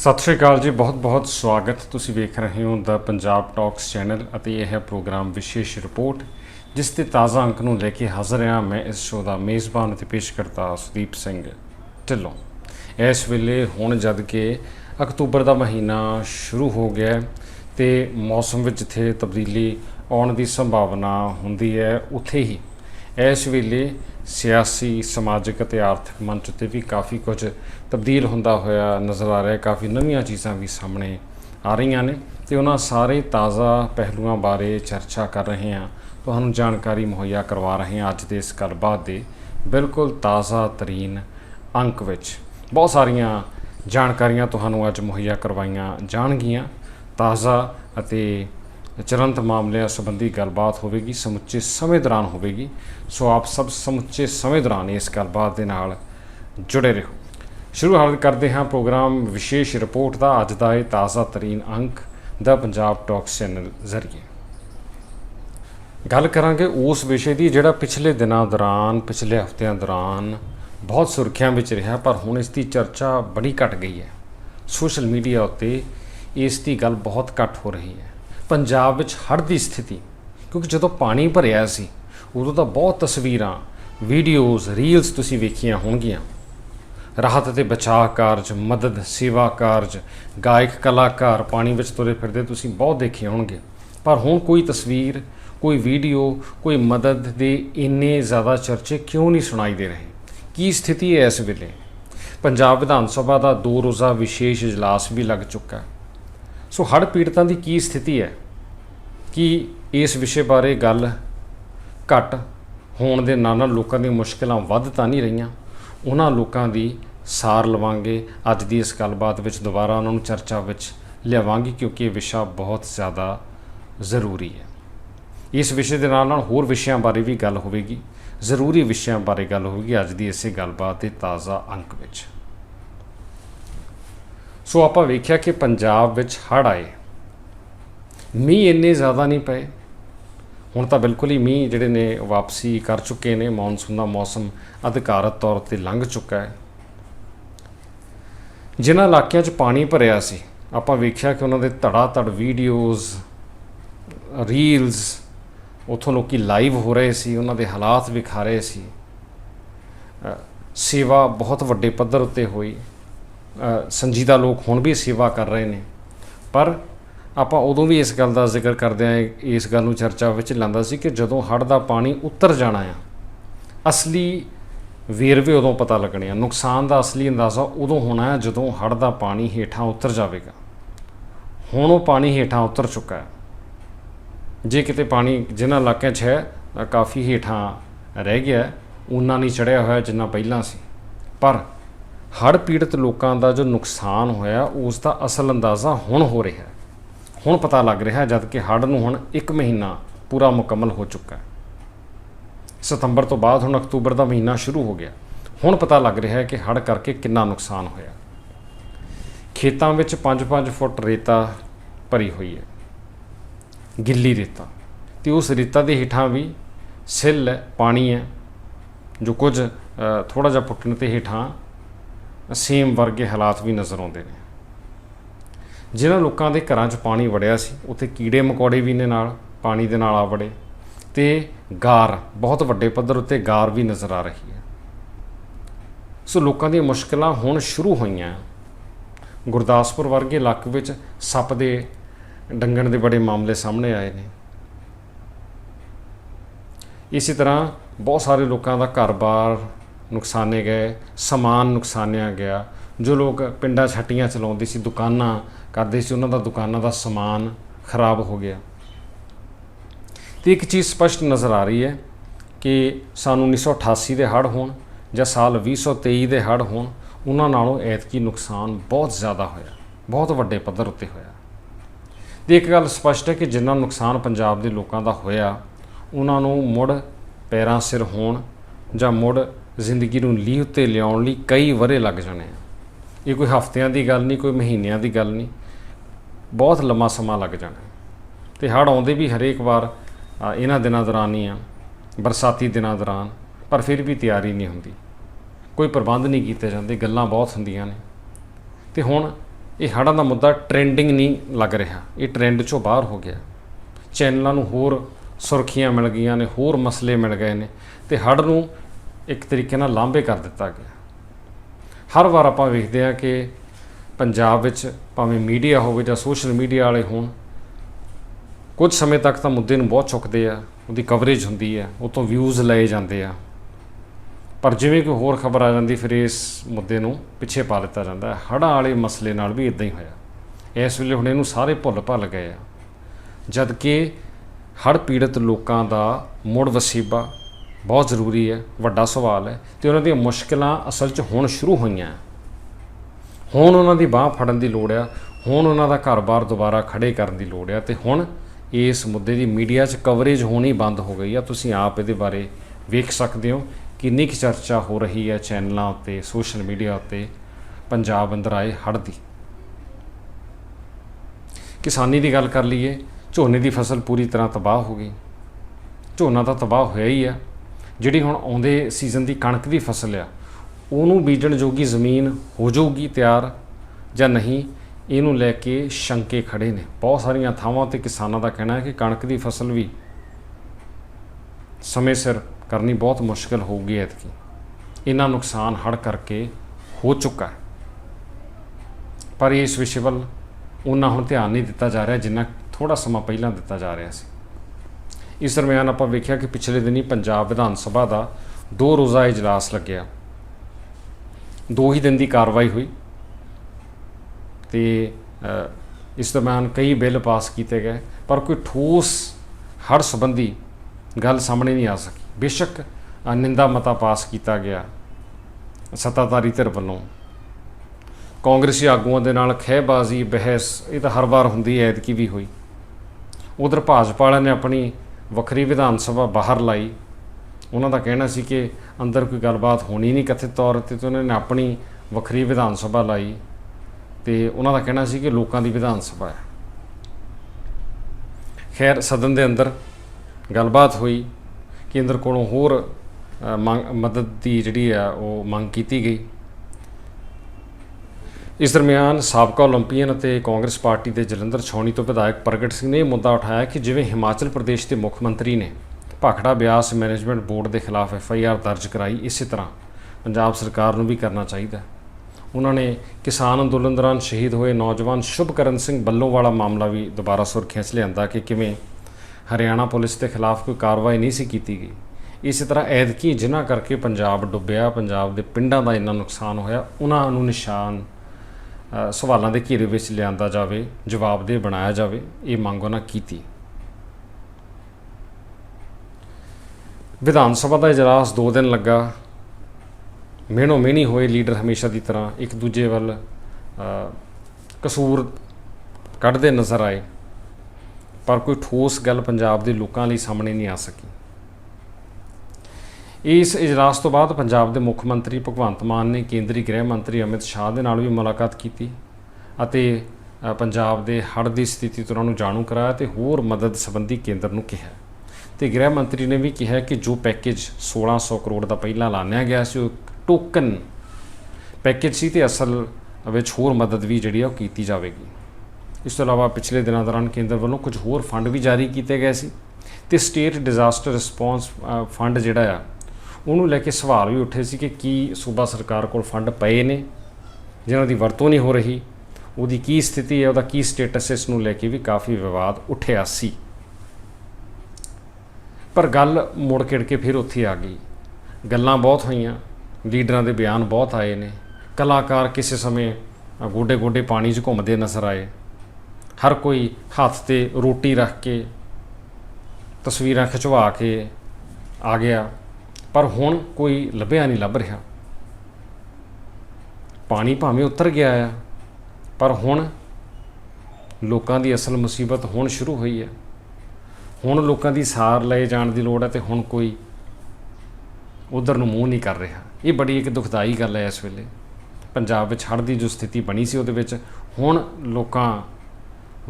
ਸਤਿ ਸ਼੍ਰੀ ਅਕਾਲ ਜੀ ਬਹੁਤ-ਬਹੁਤ ਸਵਾਗਤ। ਤੁਸੀਂ ਵੇਖ ਰਹੇ ਹੋ ਦਾ ਪੰਜਾਬ ਟਾਕਸ ਚੈਨਲ ਅਤੇ ਇਹ ਹੈ ਪ੍ਰੋਗਰਾਮ ਵਿਸ਼ੇਸ਼ ਰਿਪੋਰਟ, ਜਿਸ ਤੇ ਤਾਜ਼ਾ ਅੰਕ ਨੂੰ ਲੈ ਕੇ ਹਾਜ਼ਰ ਹਾਂ ਮੈਂ ਇਸ ਸ਼ੋਅ ਦਾ ਮੇਜ਼ਬਾਨ ਅਤੇ ਪੇਸ਼ਕਰਤਾ ਸੁਦੀਪ ਸਿੰਘ ਢਿੱਲੋਂ। ਇਸ ਵੇਲੇ ਹੁਣ ਜਦ ਕਿ ਅਕਤੂਬਰ ਦਾ ਮਹੀਨਾ ਸ਼ੁਰੂ ਹੋ ਗਿਆ ਹੈ ਤੇ ਮੌਸਮ ਵਿੱਚ ਜਿੱਥੇ ਤਬਦੀਲੀ ਆਉਣ ਦੀ ਸੰਭਾਵਨਾ ਹੁੰਦੀ ਹੈ ਉੱਥੇ ਹੀ। ਇਸ ਵੇਲੇ ਸਿਆਸੀ, ਸਮਾਜਿਕ ਅਤੇ ਆਰਥਿਕ ਮੰਚ ਉੱਤੇ ਵੀ ਕਾਫੀ ਕੁਝ ਤਬਦੀਲ ਹੁੰਦਾ ਹੋਇਆ ਨਜ਼ਰ ਆ ਰਿਹਾ ਹੈ। ਕਾਫੀ ਨਵੀਆਂ ਚੀਜ਼ਾਂ ਵੀ ਸਾਹਮਣੇ ਆ ਰਹੀਆਂ ਨੇ ਤੇ ਉਹਨਾਂ ਸਾਰੇ ਤਾਜ਼ਾ ਪਹਿਲੂਆਂ ਬਾਰੇ ਚਰਚਾ ਕਰ ਰਹੇ ਹਾਂ। ਤੁਹਾਨੂੰ ਜਾਣਕਾਰੀ ਮੁਹੱਈਆ ਕਰਵਾ ਰਹੇ ਹਾਂ ਅੱਜ ਦੇ ਇਸ ਗੱਲਬਾਤ ਦੇ ਬਿਲਕੁਲ ਤਾਜ਼ਾ ਤਰੀਨ ਅੰਕ ਵਿੱਚ। ਬਹੁਤ ਸਾਰੀਆਂ ਜਾਣਕਾਰੀਆਂ ਤੁਹਾਨੂੰ ਅੱਜ ਮੁਹੱਈਆ ਕਰਵਾਈਆਂ ਜਾਣਗੀਆਂ। ਤਾਜ਼ਾ ਅਤੇ ਚਰੰਤ ਮਾਮਲਿਆਂ ਸੰਬੰਧੀ ਗੱਲਬਾਤ ਹੋਵੇਗੀ, ਸਮੁੱਚੇ ਸਮੇਂ ਦੌਰਾਨ ਹੋਵੇਗੀ। ਸੋ ਆਪ ਸਭ ਸਮੁੱਚੇ ਸਮੇਂ ਦੌਰਾਨ ਇਸ ਗੱਲਬਾਤ ਦੇ ਨਾਲ ਜੁੜੇ ਰਹੋ। ਸ਼ੁਰੂ ਸ਼ੁਰੂਆਤ ਕਰਦੇ ਹਾਂ ਪ੍ਰੋਗਰਾਮ ਵਿਸ਼ੇਸ਼ ਰਿਪੋਰਟ ਦਾ। ਅੱਜ ਦਾ ਇਹ ਤਾਜ਼ਾ ਤਰੀਨ ਅੰਕ ਦਾ ਪੰਜਾਬ ਟਾਕਸ ਚੈਨਲ ਜ਼ਰੀਏ। ਗੱਲ ਕਰਾਂਗੇ ਉਸ ਵਿਸ਼ੇ ਦੀ ਜਿਹੜਾ ਪਿਛਲੇ ਦਿਨਾਂ ਦੌਰਾਨ, ਪਿਛਲੇ ਹਫ਼ਤਿਆਂ ਦੌਰਾਨ ਬਹੁਤ ਸੁਰਖੀਆਂ ਵਿੱਚ ਰਿਹਾ, ਪਰ ਹੁਣ ਇਸ ਦੀ ਚਰਚਾ ਬੜੀ ਘਟ ਗਈ ਹੈ। ਸੋਸ਼ਲ ਮੀਡੀਆ ਉੱਤੇ ਇਸ ਦੀ ਗੱਲ ਬਹੁਤ ਘੱਟ ਹੋ ਰਹੀ ਹੈ। ਪੰਜਾਬ ਵਿੱਚ ਹੜ੍ਹ ਦੀ ਸਥਿਤੀ, ਕਿਉਂਕਿ ਜਦੋਂ ਪਾਣੀ ਭਰਿਆ ਸੀ, ਉਦੋਂ ਤਾਂ ਬਹੁਤ ਤਸਵੀਰਾਂ, ਵੀਡੀਓਜ਼ ਰੀਲਸ ਤੁਸੀਂ ਵੇਖੀਆਂ ਹੋਣਗੀਆਂ। ਰਾਹਤ ਅਤੇ ਬਚਾਅ ਕਾਰਜ, ਮਦਦ, ਸੇਵਾ ਕਾਰਜ, ਗਾਇਕ, ਕਲਾਕਾਰ ਪਾਣੀ ਵਿੱਚ ਤੁਰੇ ਫਿਰਦੇ ਤੁਸੀਂ ਬਹੁਤ ਦੇਖੇ ਹੋਣਗੇ। ਪਰ ਹੁਣ ਕੋਈ ਤਸਵੀਰ, ਕੋਈ ਵੀਡੀਓ, ਕੋਈ ਮਦਦ ਦੇ ਇੰਨੇ ਜ਼ਿਆਦਾ ਚਰਚੇ ਕਿਉਂ ਨਹੀਂ ਸੁਣਾਈ ਦੇ ਰਹੇ? ਕੀ ਸਥਿਤੀ ਹੈ ਇਸ ਵੇਲੇ? ਪੰਜਾਬ ਵਿਧਾਨ ਸਭਾ ਦਾ ਦੋ ਰੋਜ਼ਾ ਵਿਸ਼ੇਸ਼ ਇਜਲਾਸ ਵੀ ਲੱਗ ਚੁੱਕਾ ਹੈ। ਸੋ ਹੜ੍ਹ ਪੀੜਤਾਂ ਦੀ ਕੀ ਸਥਿਤੀ ਹੈ? ਕੀ ਇਸ ਵਿਸ਼ੇ ਬਾਰੇ ਗੱਲ ਘੱਟ ਹੋਣ ਦੇ ਨਾਲ ਨਾਲ ਲੋਕਾਂ ਦੀਆਂ ਮੁਸ਼ਕਲਾਂ ਵੱਧ ਤਾਂ ਨਹੀਂ ਰਹੀਆਂ? ਉਹਨਾਂ ਲੋਕਾਂ ਦੀ ਸਾਰ ਲਵਾਂਗੇ। ਅੱਜ ਦੀ ਇਸ ਗੱਲਬਾਤ ਵਿੱਚ ਦੁਬਾਰਾ ਉਹਨਾਂ ਨੂੰ ਚਰਚਾ ਵਿੱਚ ਲਿਆਵਾਂਗੇ ਕਿਉਂਕਿ ਇਹ ਵਿਸ਼ਾ ਬਹੁਤ ਜ਼ਿਆਦਾ ਜ਼ਰੂਰੀ ਹੈ। ਇਸ ਵਿਸ਼ੇ ਦੇ ਨਾਲ ਨਾਲ ਹੋਰ ਵਿਸ਼ਿਆਂ ਬਾਰੇ ਵੀ ਗੱਲ ਹੋਵੇਗੀ। ਜ਼ਰੂਰੀ ਵਿਸ਼ਿਆਂ ਬਾਰੇ ਗੱਲ ਹੋਵੇਗੀ ਅੱਜ ਦੀ ਇਸੇ ਗੱਲਬਾਤ ਦੇ ਤਾਜ਼ਾ ਅੰਕ ਵਿੱਚ। ਸੋ ਆਪਾਂ ਵੇਖਿਆ ਕਿ ਪੰਜਾਬ ਵਿੱਚ ਹੜ੍ਹ ਆਏ। ਮੀਂਹ ਇੰਨੇ ਜ਼ਿਆਦਾ ਨਹੀਂ ਪਏ। ਹੁਣ ਤਾਂ ਬਿਲਕੁਲ ਹੀ ਮੀਂਹ ਜਿਹੜੇ ਨੇ ਵਾਪਸੀ ਕਰ ਚੁੱਕੇ ਨੇ। ਮੌਨਸੂਨ ਦਾ ਮੌਸਮ ਅਧਿਕਾਰਤ ਤੌਰ ਤੇ ਲੰਘ ਚੁੱਕਾ ਹੈ। ਜਿਨ੍ਹਾਂ ਇਲਾਕਿਆਂ 'ਚ ਪਾਣੀ ਭਰਿਆ ਸੀ, ਆਪਾਂ ਵੇਖਿਆ ਕਿ ਉਹਨਾਂ ਦੇ ਧੜਾ ਧੜ ਵੀਡੀਓਜ਼ ਰੀਲਸ ਉਥੋਂ ਲੋਕੀ ਲਾਈਵ ਹੋ ਰਹੇ ਸੀ, ਉਹਨਾਂ ਦੇ ਹਾਲਾਤ ਵਿਖਾ ਰਹੇ ਸੀ। ਸੇਵਾ ਬਹੁਤ ਵੱਡੇ ਪੱਧਰ ਉੱਤੇ ਹੋਈ। ਸੰਜੀਦਾ ਲੋਕ ਹੁਣ ਵੀ ਸੇਵਾ ਕਰ ਰਹੇ ਨੇ। ਪਰ ਆਪਾਂ ਉਦੋਂ ਵੀ ਇਸ ਗੱਲ ਦਾ ਜ਼ਿਕਰ ਕਰਦੇ ਆਂ ਇਸ ਗੱਲ ਨੂੰ ਚਰਚਾ ਵਿੱਚ ਲਾਂਦਾ ਸੀ ਕਿ ਜਦੋਂ ਹੜ੍ਹ ਦਾ ਪਾਣੀ ਉੱਤਰ ਜਾਣਾ ਆ ਅਸਲੀ ਵੇਰਵੇ ਉਦੋਂ ਪਤਾ ਲੱਗਣੇ ਆ। ਨੁਕਸਾਨ ਦਾ ਅਸਲੀ ਅੰਦਾਜ਼ਾ ਉਦੋਂ ਹੋਣਾ ਹੈ ਜਦੋਂ ਹੜ੍ਹ ਦਾ ਪਾਣੀ ਹੇਠਾਂ ਉਤਰ ਜਾਵੇਗਾ। ਹੁਣ ਉਹ ਪਾਣੀ ਹੇਠਾਂ ਉਤਰ ਚੁੱਕਾ ਹੈ ਜੇ ਕਿਤੇ ਪਾਣੀ ਜਿਨ੍ਹਾਂ ਇਲਾਕਿਆਂ 'ਚ ਹੈ ਤਾਂ ਕਾਫੀ ਹੇਠਾਂ ਰਹਿ ਗਿਆ ਹੈ, ਉਨਾ ਨਹੀਂ ਚੜਿਆ ਹੋਇਆ ਜਿੰਨਾ ਪਹਿਲਾਂ ਸੀ। ਪਰ ਹੜ੍ਹ ਪੀੜਤ ਲੋਕਾਂ ਦਾ ਜੋ ਨੁਕਸਾਨ ਹੋਇਆ, ਉਸ ਦਾ ਅਸਲ ਅੰਦਾਜ਼ਾ ਹੁਣ ਹੋ ਰਿਹਾ ਹੈ। ਹੁਣ ਪਤਾ ਲੱਗ ਰਿਹਾ ਹੈ, ਜਦ ਕਿ ਹੜ੍ਹ ਨੂੰ ਹੁਣ 1 ਮਹੀਨਾ ਪੂਰਾ ਮੁਕੰਮਲ ਹੋ ਚੁੱਕਾ ਹੈ। ਸਤੰਬਰ ਤੋਂ ਬਾਅਦ ਹੁਣ ਅਕਤੂਬਰ ਦਾ ਮਹੀਨਾ ਸ਼ੁਰੂ ਹੋ ਗਿਆ। ਹੁਣ ਪਤਾ ਲੱਗ ਰਿਹਾ ਹੈ ਕਿ ਹੜ੍ਹ ਕਰਕੇ ਕਿੰਨਾ ਨੁਕਸਾਨ ਹੋਇਆ। ਖੇਤਾਂ ਵਿੱਚ 5-5 ਫੁੱਟ ਰੇਤਾ ਭਰੀ ਹੋਈ ਹੈ। ਗਿੱਲੀ ਰੇਤਾ। ਤੇ ਉਸ ਰੇਤਾ ਦੇ ਹੇਠਾਂ ਵੀ ਸਿੱਲ ਹੈ, ਪਾਣੀ ਹੈ, ਜੋ ਕੁਝ ਥੋੜਾ ਜਿਹਾ ਪੁੱਟਣ ਤੇ ਹੇਠਾਂ ਸੇਮ ਵਰਗੇ ਹਾਲਾਤ ਵੀ ਨਜ਼ਰ ਆਉਂਦੇ ਨੇ। ਜਿਨ੍ਹਾਂ ਲੋਕਾਂ ਦੇ ਘਰਾਂ 'ਚ ਪਾਣੀ ਵੜਿਆ ਸੀ, ਉੱਥੇ ਕੀੜੇ ਮਕੌੜੇ ਵੀ ਨੇ ਨਾਲ, ਪਾਣੀ ਦੇ ਨਾਲ ਆ ਵੜੇ। ਤੇ ਗਾਰ, ਬਹੁਤ ਵੱਡੇ ਪੱਧਰ ਉੱਤੇ ਗਾਰ ਵੀ ਨਜ਼ਰ ਆ ਰਹੀ ਹੈ। ਸੋ ਲੋਕਾਂ ਦੀਆਂ ਮੁਸ਼ਕਲਾਂ ਹੁਣ ਸ਼ੁਰੂ ਹੋਈਆਂ। ਗੁਰਦਾਸਪੁਰ ਵਰਗੇ ਇਲਾਕੇ ਵਿੱਚ ਸੱਪ ਦੇ ਡੰਗਣ ਦੇ ਬੜੇ ਮਾਮਲੇ ਸਾਹਮਣੇ ਆਏ ਨੇ। ਇਸੇ ਤਰ੍ਹਾਂ ਬਹੁਤ ਸਾਰੇ ਲੋਕਾਂ ਦਾ ਘਰ-ਬਾਰ ਨੁਕਸਾਨੇ ਗਏ, ਸਮਾਨ ਨੁਕਸਾਨਿਆ ਗਿਆ। ਜੋ ਲੋਕ ਪਿੰਡਾਂ 'ਚ ਹੱਟੀਆਂ ਚਲਾਉਂਦੇ ਸੀ, ਦੁਕਾਨਾਂ ਕਰਦੇ ਸੀ, ਉਹਨਾਂ ਦਾ ਦੁਕਾਨਾਂ ਦਾ ਸਮਾਨ ਖਰਾਬ ਹੋ ਗਿਆ। ਤੇ ਇੱਕ ਚੀਜ਼ ਸਪਸ਼ਟ ਨਜ਼ਰ ਆ ਰਹੀ ਹੈ ਕਿ ਸਾਨੂੰ 1988 ਦੇ ਹੜ੍ਹ ਹੋਣ ਜਾਂ ਸਾਲ 2023 ਦੇ ਹੜ੍ਹ ਹੋਣ, ਉਹਨਾਂ ਨਾਲੋਂ ਐਤਕੀ ਨੁਕਸਾਨ ਬਹੁਤ ਜ਼ਿਆਦਾ ਹੋਇਆ। ਬਹੁਤ ਵੱਡੇ ਪੱਧਰ ਉੱਤੇ ਹੋਇਆ। ਤੇ ਇੱਕ ਗੱਲ ਸਪਸ਼ਟ ਹੈ ਕਿ ਜਿੰਨਾ ਨੁਕਸਾਨ ਪੰਜਾਬ ਦੇ ਲੋਕਾਂ ਦਾ ਹੋਇਆ, ਉਹਨਾਂ ਨੂੰ ਮੁੜ ਪੈਰਾਂ ਸਿਰ ਹੋਣ ਜਾਂ ਮੁੜ ਜ਼ਿੰਦਗੀ ਨੂੰ ਲੀਹ ਉੱਤੇ ਲਿਆਉਣ ਲਈ ਕਈ ਵਰੇ ਲੱਗ ਜਾਣੇ ਆ। ਇਹ ਕੋਈ ਹਫ਼ਤਿਆਂ ਦੀ ਗੱਲ ਨਹੀਂ, ਕੋਈ ਮਹੀਨਿਆਂ ਦੀ ਗੱਲ ਨਹੀਂ। ਬਹੁਤ ਲੰਮਾ ਸਮਾਂ ਲੱਗ ਜਾਣਾ। ਤੇ ਹੜ੍ਹ ਆਉਂਦੇ ਵੀ ਹਰੇਕ ਵਾਰ ਇਹਨਾਂ ਦਿਨਾਂ ਦੌਰਾਨ ਹੀ ਆ, ਬਰਸਾਤੀ ਦਿਨਾਂ ਦੌਰਾਨ, ਪਰ ਫਿਰ ਵੀ ਤਿਆਰੀ ਨਹੀਂ ਹੁੰਦੀ। ਕੋਈ ਪ੍ਰਬੰਧ ਨਹੀਂ ਕੀਤੇ ਜਾਂਦੇ, ਗੱਲਾਂ ਬਹੁਤ ਹੁੰਦੀਆਂ ਨੇ। ਤੇ ਹੁਣ ਇਹ ਹੜ੍ਹਾਂ ਦਾ ਮੁੱਦਾ ਟ੍ਰੈਂਡਿੰਗ ਨਹੀਂ ਲੱਗ ਰਿਹਾ। ਇਹ ਟ੍ਰੈਂਡ ਚੋਂ ਬਾਹਰ ਹੋ ਗਿਆ। ਚੈਨਲਾਂ ਨੂੰ ਹੋਰ ਸੁਰਖੀਆਂ ਮਿਲ ਗਈਆਂ ਨੇ, ਹੋਰ ਮਸਲੇ ਮਿਲ ਗਏ ਨੇ। ਤੇ ਹੜ੍ਹ ਨੂੰ ਇੱਕ ਤਰੀਕੇ ਨਾਲ ਲਾਂਭੇ ਕਰ ਦਿੱਤਾ ਗਿਆ। ਹਰ ਵਾਰ ਆਪਾਂ ਵੇਖਦੇ ਹਾਂ ਕਿ ਪੰਜਾਬ ਵਿੱਚ ਭਾਵੇਂ ਮੀਡੀਆ ਹੋਵੇ ਜਾਂ ਸੋਸ਼ਲ ਮੀਡੀਆ ਵਾਲੇ ਹੋਣ, ਕੁਝ ਸਮੇਂ ਤੱਕ ਤਾਂ ਮੁੱਦੇ ਨੂੰ ਬਹੁਤ ਚੁੱਕਦੇ ਆ, ਉਹਦੀ ਕਵਰੇਜ ਹੁੰਦੀ ਹੈ ਉਹ ਤੋਂ ਵਿਊਜ਼ ਲਏ ਜਾਂਦੇ ਆ। ਪਰ ਜਿਵੇਂ ਕੋਈ ਹੋਰ ਖਬਰ ਆ ਜਾਂਦੀ, ਫਿਰ ਇਸ ਮੁੱਦੇ ਨੂੰ ਪਿੱਛੇ ਪਾ ਦਿੱਤਾ ਜਾਂਦਾ ਹੈ। ਹੜ੍ਹਾਂ ਵਾਲੇ ਮਸਲੇ ਨਾਲ ਵੀ ਇਦਾਂ ਹੀ ਹੋਇਆ। ਇਸ ਵੇਲੇ ਹੁਣ ਇਹਨੂੰ ਸਾਰੇ ਭੁੱਲ ਭੱਲ ਗਏ ਆ। ਜਦ ਕਿ ਹੜ੍ਹ ਪੀੜਤ ਲੋਕਾਂ ਦਾ ਮੁੜ ਵਸੀਬਾ ਬਹੁਤ ਜ਼ਰੂਰੀ ਹੈ, ਵੱਡਾ ਸਵਾਲ ਹੈ ਤੇ ਉਹਨਾਂ ਦੀਆਂ ਮੁਸ਼ਕਲਾਂ ਅਸਲ 'ਚ ਹੁਣ ਸ਼ੁਰੂ ਹੋਈਆਂ ਹੁਣ ਉਹਨਾਂ ਦੀ ਬਾਹ ਫੜਨ ਦੀ ਲੋੜ ਆ, ਹੁਣ ਉਹਨਾਂ ਦਾ ਘਰ-ਬਾਰ ਦੁਬਾਰਾ ਖੜੇ ਕਰਨ ਦੀ ਲੋੜ ਆ ਤੇ ਹੁਣ ਇਸ ਮੁੱਦੇ ਦੀ ਮੀਡੀਆ 'ਚ ਕਵਰੇਜ ਹੋਣੀ ਬੰਦ ਹੋ ਗਈ ਆ। ਤੁਸੀਂ ਆਪ ਇਹਦੇ ਬਾਰੇ ਵੇਖ ਸਕਦੇ ਹੋ ਕਿੰਨੀ ਕੁ ਚਰਚਾ ਹੋ ਰਹੀ ਹੈ ਚੈਨਲਾਂ ਉੱਤੇ, ਸੋਸ਼ਲ ਮੀਡੀਆ ਉੱਤੇ, ਪੰਜਾਬ ਅੰਦਰ ਆਏ ਹੜ੍ਹ ਦੀ। ਕਿਸਾਨੀ ਦੀ ਗੱਲ ਕਰ ਲਈਏ, ਝੋਨੇ ਦੀ ਫਸਲ ਪੂਰੀ ਤਰ੍ਹਾਂ ਤਬਾਹ ਹੋ ਗਈ। ਝੋਨਾ ਤਾਂ ਤਬਾਹ ਹੋਇਆ ਹੀ ਆ। ਜਿਹੜੀ ਹੁਣ ਆਉਂਦੇ ਸੀਜ਼ਨ ਦੀ ਕਣਕ ਦੀ ਫਸਲ ਆ, ਉਹਨੂੰ ਬੀਜਣ ਜੋਗੀ ਜ਼ਮੀਨ ਹੋ ਜਾਊਗੀ ਤਿਆਰ ਜਾਂ ਨਹੀਂ, ਇਹਨੂੰ ਲੈ ਕੇ ਸ਼ੰਕੇ ਖੜੇ ਨੇ। ਬਹੁਤ ਸਾਰੀਆਂ ਥਾਵਾਂ ਤੇ ਕਿਸਾਨਾਂ ਦਾ ਕਹਿਣਾ ਹੈ ਕਿ ਕਣਕ ਦੀ ਫਸਲ ਵੀ ਸਮੇਂ ਸਿਰ ਕਰਨੀ ਬਹੁਤ ਮੁਸ਼ਕਲ ਹੋਊਗੀ ਐਤਕੀ। ਇੰਨਾ ਨੁਕਸਾਨ ਹੜ ਕਰਕੇ ਹੋ ਚੁੱਕਾ ਹੈ। ਪਰ ਇਸ ਵਿਸ਼ੇ ਵੱਲ ਉਹਨਾਂ ਹੁਣ ਧਿਆਨ ਨਹੀਂ ਦਿੱਤਾ ਜਾ ਰਿਹਾ ਜਿੰਨਾ ਥੋੜਾ ਸਮਾਂ ਪਹਿਲਾਂ ਦਿੱਤਾ ਜਾ ਰਿਹਾ ਸੀ। ਇਸ ਦਰਮਿਆਨ ਆਪਾਂ ਵੇਖਿਆ ਕਿ ਪਿਛਲੇ ਦਿਨੀ ਪੰਜਾਬ ਵਿਧਾਨ ਸਭਾ ਦਾ ਦੋ ਰੋਜ਼ਾ ਇਜਲਾਸ ਲੱਗਿਆ। ਦੋ ਹੀ ਦਿਨ ਦੀ ਕਾਰਵਾਈ ਹੋਈ ਤੇ ਇਸ ਦਰਮਿਆਨ ਕਈ ਬਿੱਲ ਪਾਸ ਕੀਤੇ ਗਏ, ਪਰ ਕੋਈ ਠੋਸ ਹੜ ਸੰਬੰਧੀ ਗੱਲ ਸਾਹਮਣੇ ਨਹੀਂ ਆ ਸਕੀ। ਬੇਸ਼ੱਕ ਨਿੰਦਾ ਮਤਾ ਪਾਸ ਕੀਤਾ ਗਿਆ ਸੱਤਾਧਾਰੀ ਧਿਰ ਵੱਲੋਂ। ਕਾਂਗਰਸੀ ਆਗੂਆਂ ਦੇ ਨਾਲ ਖਹਿਬਾਜ਼ੀ ਬਹਿਸ, ਇਹ ਤਾਂ ਹਰ ਵਾਰ ਹੁੰਦੀ ਹੈ, ਐਤਕੀ ਵੀ ਹੋਈ। ਉਧਰ ਭਾਜਪਾ ਵਾਲਿਆਂ ਨੇ ਆਪਣੀ ਵੱਖਰੀ ਵਿਧਾਨ ਸਭਾ ਬਾਹਰ ਲਾਈ। ਉਹਨਾਂ ਦਾ ਕਹਿਣਾ ਸੀ ਕਿ ਅੰਦਰ ਕੋਈ ਗੱਲਬਾਤ ਹੋਣੀ ਨਹੀਂ ਕਥਿਤ ਤੌਰ ਤੇ ਤੇ ਉਹਨਾਂ ਨੇ ਆਪਣੀ ਵੱਖਰੀ ਵਿਧਾਨ ਸਭਾ ਲਾਈ ਤੇ ਉਹਨਾਂ ਦਾ ਕਹਿਣਾ ਸੀ ਕਿ ਲੋਕਾਂ ਦੀ ਵਿਧਾਨ ਸਭਾ ਹੈ। ਖੈਰ, ਸਦਨ ਦੇ ਅੰਦਰ ਗੱਲਬਾਤ ਹੋਈ ਕੇਂਦਰ ਕੋਲੋਂ ਹੋਰ ਮੰਗ, ਮਦਦ ਦੀ ਜਿਹੜੀ ਆ ਉਹ ਮੰਗ ਕੀਤੀ ਗਈ। ਇਸ ਦਰਮਿਆਨ ਸਾਬਕਾ ਓਲੰਪੀਅਨ ਅਤੇ ਕਾਂਗਰਸ ਪਾਰਟੀ ਦੇ ਜਲੰਧਰ ਛਾਉਣੀ ਤੋਂ ਵਿਧਾਇਕ ਪ੍ਰਗਟ ਸਿੰਘ ਨੇ ਇਹ ਮੁੱਦਾ ਉਠਾਇਆ ਕਿ ਜਿਵੇਂ ਹਿਮਾਚਲ ਪ੍ਰਦੇਸ਼ ਦੇ ਮੁੱਖ ਮੰਤਰੀ ਨੇ ਭਾਖੜਾ ਬਿਆਸ ਮੈਨੇਜਮੈਂਟ ਬੋਰਡ ਦੇ ਖਿਲਾਫ ਐਫ ਆਈ ਆਰ ਦਰਜ ਕਰਾਈ, ਇਸੇ ਤਰ੍ਹਾਂ ਪੰਜਾਬ ਸਰਕਾਰ ਨੂੰ ਵੀ ਕਰਨਾ ਚਾਹੀਦਾ ਉਹਨਾਂ ਨੇ ਕਿਸਾਨ ਅੰਦੋਲਨ ਦੌਰਾਨ ਸ਼ਹੀਦ ਹੋਏ ਨੌਜਵਾਨ ਸ਼ੁਭਕਰਨ ਸਿੰਘ ਬੱਲੋਵਾਲਾ ਮਾਮਲਾ ਵੀ ਦੁਬਾਰਾ ਸੁਰਖੀਆਂ 'ਚ ਲਿਆਂਦਾ ਕਿ ਕਿਵੇਂ ਹਰਿਆਣਾ ਪੁਲਿਸ ਦੇ ਖਿਲਾਫ ਕੋਈ ਕਾਰਵਾਈ ਨਹੀਂ ਸੀ ਕੀਤੀ ਗਈ। ਇਸੇ ਤਰ੍ਹਾਂ ਐਦਕੀ ਜਿਨ੍ਹਾਂ ਕਰਕੇ ਪੰਜਾਬ ਡੁੱਬਿਆ, ਪੰਜਾਬ ਦੇ ਪਿੰਡਾਂ ਦਾ ਇੰਨਾ ਨੁਕਸਾਨ ਹੋਇਆ, ਉਹਨਾਂ ਨੂੰ ਨਿਸ਼ਾਨ ਸਵਾਲਾਂ ਦੇ ਘੇਰੇ ਵਿੱਚ ਲਿਆਂਦਾ ਜਾਵੇ ਜਵਾਬਦੇਹ ਬਣਾਇਆ ਜਾਵੇ, ਇਹ ਮੰਗ ਉਹਨਾਂ ਕੀਤੀ। ਵਿਧਾਨ ਸਭਾ ਦਾ ਇਜਲਾਸ 2 ਦਿਨ ਲੱਗਾ। ਮਿਹਣੋ ਮਿਹਣੀ ਹੋਏ ਲੀਡਰ ਹਮੇਸ਼ਾ ਦੀ ਤਰ੍ਹਾਂ ਇੱਕ ਦੂਜੇ ਵੱਲ ਕਸੂਰ ਕੱਢਦੇ ਨਜ਼ਰ ਆਏ, ਪਰ ਕੋਈ ਠੋਸ ਗੱਲ ਪੰਜਾਬ ਦੇ ਲੋਕਾਂ ਲਈ ਸਾਹਮਣੇ ਨਹੀਂ ਆ ਸਕੀ। ਇਸ ਇਜਲਾਸ ਤੋਂ ਬਾਅਦ ਪੰਜਾਬ ਦੇ ਮੁੱਖ ਮੰਤਰੀ ਭਗਵੰਤ ਮਾਨ ਨੇ ਕੇਂਦਰੀ ਗ੍ਰਹਿ ਮੰਤਰੀ ਅਮਿਤ ਸ਼ਾਹ ਦੇ ਨਾਲ ਵੀ ਮੁਲਾਕਾਤ ਕੀਤੀ ਅਤੇ ਪੰਜਾਬ ਦੇ ਹੜ੍ਹ ਦੀ ਸਥਿਤੀ ਤੋਂ ਉਹਨਾਂ ਨੂੰ ਜਾਣੂ ਕਰਾਇਆ ਤੇ ਹੋਰ ਮਦਦ ਸੰਬੰਧੀ ਕੇਂਦਰ ਨੂੰ ਕਿਹਾ। ਤੇ ਗ੍ਰਹਿ ਮੰਤਰੀ ਨੇ ਵੀ ਕਿਹਾ ਕਿ ਜੋ ਪੈਕੇਜ 1600 ਕਰੋੜ ਦਾ ਪਹਿਲਾਂ ਐਲਾਨਿਆ ਗਿਆ ਸੀ, ਉਹ ਇੱਕ ਟੋਕਨ ਪੈਕੇਜ ਸੀ ਤੇ ਅਸਲ ਵਿੱਚ ਹੋਰ ਮਦਦ ਵੀ ਜਿਹੜੀ ਆ ਉਹ ਕੀਤੀ ਜਾਵੇਗੀ। ਇਸ ਤੋਂ ਇਲਾਵਾ ਪਿਛਲੇ ਦਿਨਾਂ ਦੌਰਾਨ ਕੇਂਦਰ ਵੱਲੋਂ ਕੁਝ ਹੋਰ ਫੰਡ ਵੀ ਜਾਰੀ ਕੀਤੇ ਗਏ ਸੀ ਤੇ ਸਟੇਟ ਡਿਜ਼ਾਸਟਰ ਰਿਸਪੌਂਸ ਫੰਡ ਜਿਹੜਾ ਆ ਉਹਨੂੰ ਲੈ ਕੇ ਸਵਾਲ ਵੀ ਉੱਠੇ ਸੀ ਕਿ ਕੀ ਸੂਬਾ ਸਰਕਾਰ ਕੋਲ ਫੰਡ ਪਏ ਨੇ, ਜਿਨ੍ਹਾਂ ਦੀ ਵਰਤੋਂ ਨਹੀਂ ਹੋ ਰਹੀ, ਉਹਦੀ ਕੀ ਸਥਿਤੀ ਹੈ, ਉਹਦਾ ਕੀ ਸਟੇਟਸ ਇਸ ਨੂੰ ਲੈ ਕੇ ਵੀ ਕਾਫੀ ਵਿਵਾਦ ਉੱਠਿਆ ਸੀ। ਪਰ ਗੱਲ ਮੁੜ ਕਿੜ ਕੇ ਫਿਰ ਉੱਥੇ ਆ ਗਈ। ਗੱਲਾਂ ਬਹੁਤ ਹੋਈਆਂ, ਲੀਡਰਾਂ ਦੇ ਬਿਆਨ ਬਹੁਤ ਆਏ ਨੇ, ਕਲਾਕਾਰ ਕਿਸੇ ਸਮੇਂ ਗੋਡੇ ਗੋਡੇ ਪਾਣੀ 'ਚ ਘੁੰਮਦੇ ਨਜ਼ਰ ਆਏ। ਹਰ ਕੋਈ ਹੱਥ ਤੇ ਰੋਟੀ ਰੱਖ ਕੇ ਤਸਵੀਰਾਂ ਖਿਚਵਾ ਕੇ ਆ ਗਿਆ। ਪਰ ਹੁਣ ਕੋਈ ਲੱਭਿਆ ਨਹੀਂ, ਲੱਭ ਰਿਹਾ। ਪਾਣੀ ਭਾਵੇਂ ਉਤਰ ਗਿਆ ਆ, ਪਰ ਹੁਣ ਲੋਕਾਂ ਦੀ ਅਸਲ ਮੁਸੀਬਤ ਹੁਣ ਸ਼ੁਰੂ ਹੋਈ ਹੈ। ਹੁਣ ਲੋਕਾਂ ਦੀ ਸਾਰ ਲਏ ਜਾਣ ਦੀ ਲੋੜ ਹੈ ਤੇ ਹੁਣ ਕੋਈ ਉਧਰ ਨੂੰ ਮੂੰਹ ਨਹੀਂ ਕਰ ਰਿਹਾ। ਇਹ ਬੜੀ ਇੱਕ ਦੁਖਦਾਈ ਗੱਲ ਹੈ ਇਸ ਵੇਲੇ। ਪੰਜਾਬ ਵਿੱਚ ਹੜ੍ਹ ਦੀ ਜੋ ਸਥਿਤੀ ਬਣੀ ਸੀ, ਉਹਦੇ ਵਿੱਚ ਹੁਣ ਲੋਕਾਂ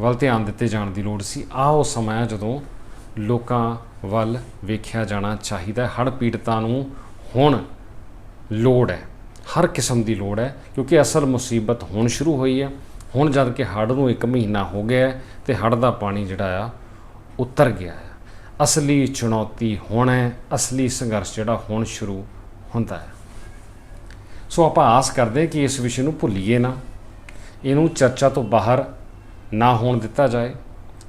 ਵੱਲ ਧਿਆਨ ਦਿੱਤੇ ਜਾਣ ਦੀ ਲੋੜ ਸੀ। ਆਹ ਉਹ ਸਮਾਂ ਜਦੋਂ ਲੋਕਾਂ ਵੱਲ ਵੇਖਿਆ ਜਾਣਾ ਚਾਹੀਦਾ ਹੈ। ਹੜ੍ਹ ਪੀੜਤਾਂ ਨੂੰ ਹੁਣ ਲੋੜ ਹੈ। ਹਰ ਕਿਸਮ ਦੀ ਲੋੜ ਹੈ, ਕਿਉਂਕਿ ਅਸਲ ਮੁਸੀਬਤ ਹੁਣ ਸ਼ੁਰੂ ਹੋਈ ਹੈ। ਹੁਣ ਜਦ ਕਿ ਹੜ੍ਹ ਨੂੰ 1 ਮਹੀਨਾ ਹੋ ਗਿਆ ਹੈ ਤੇ ਹੜ੍ਹ ਦਾ ਪਾਣੀ ਜਿਹੜਾ ਆ, ਉਤਰ ਗਿਆ ਹੈ। ਅਸਲੀ ਚੁਣੌਤੀ ਹੁਣ ਹੈ, ਅਸਲੀ ਸੰਘਰਸ਼ ਜਿਹੜਾ ਹੁਣ ਸ਼ੁਰੂ ਹੁੰਦਾ ਹੈ। ਸੋ ਆਪਾਂ ਆਸ ਕਰਦੇ ਕਿ ਇਸ ਵਿਸ਼ੇ ਨੂੰ ਭੁੱਲੀਏ ਨਾ। ਇਹਨੂੰ ਚਰਚਾ ਤੋਂ ਬਾਹਰ ਨਾ ਹੋਣ ਦਿੱਤਾ ਜਾਏ।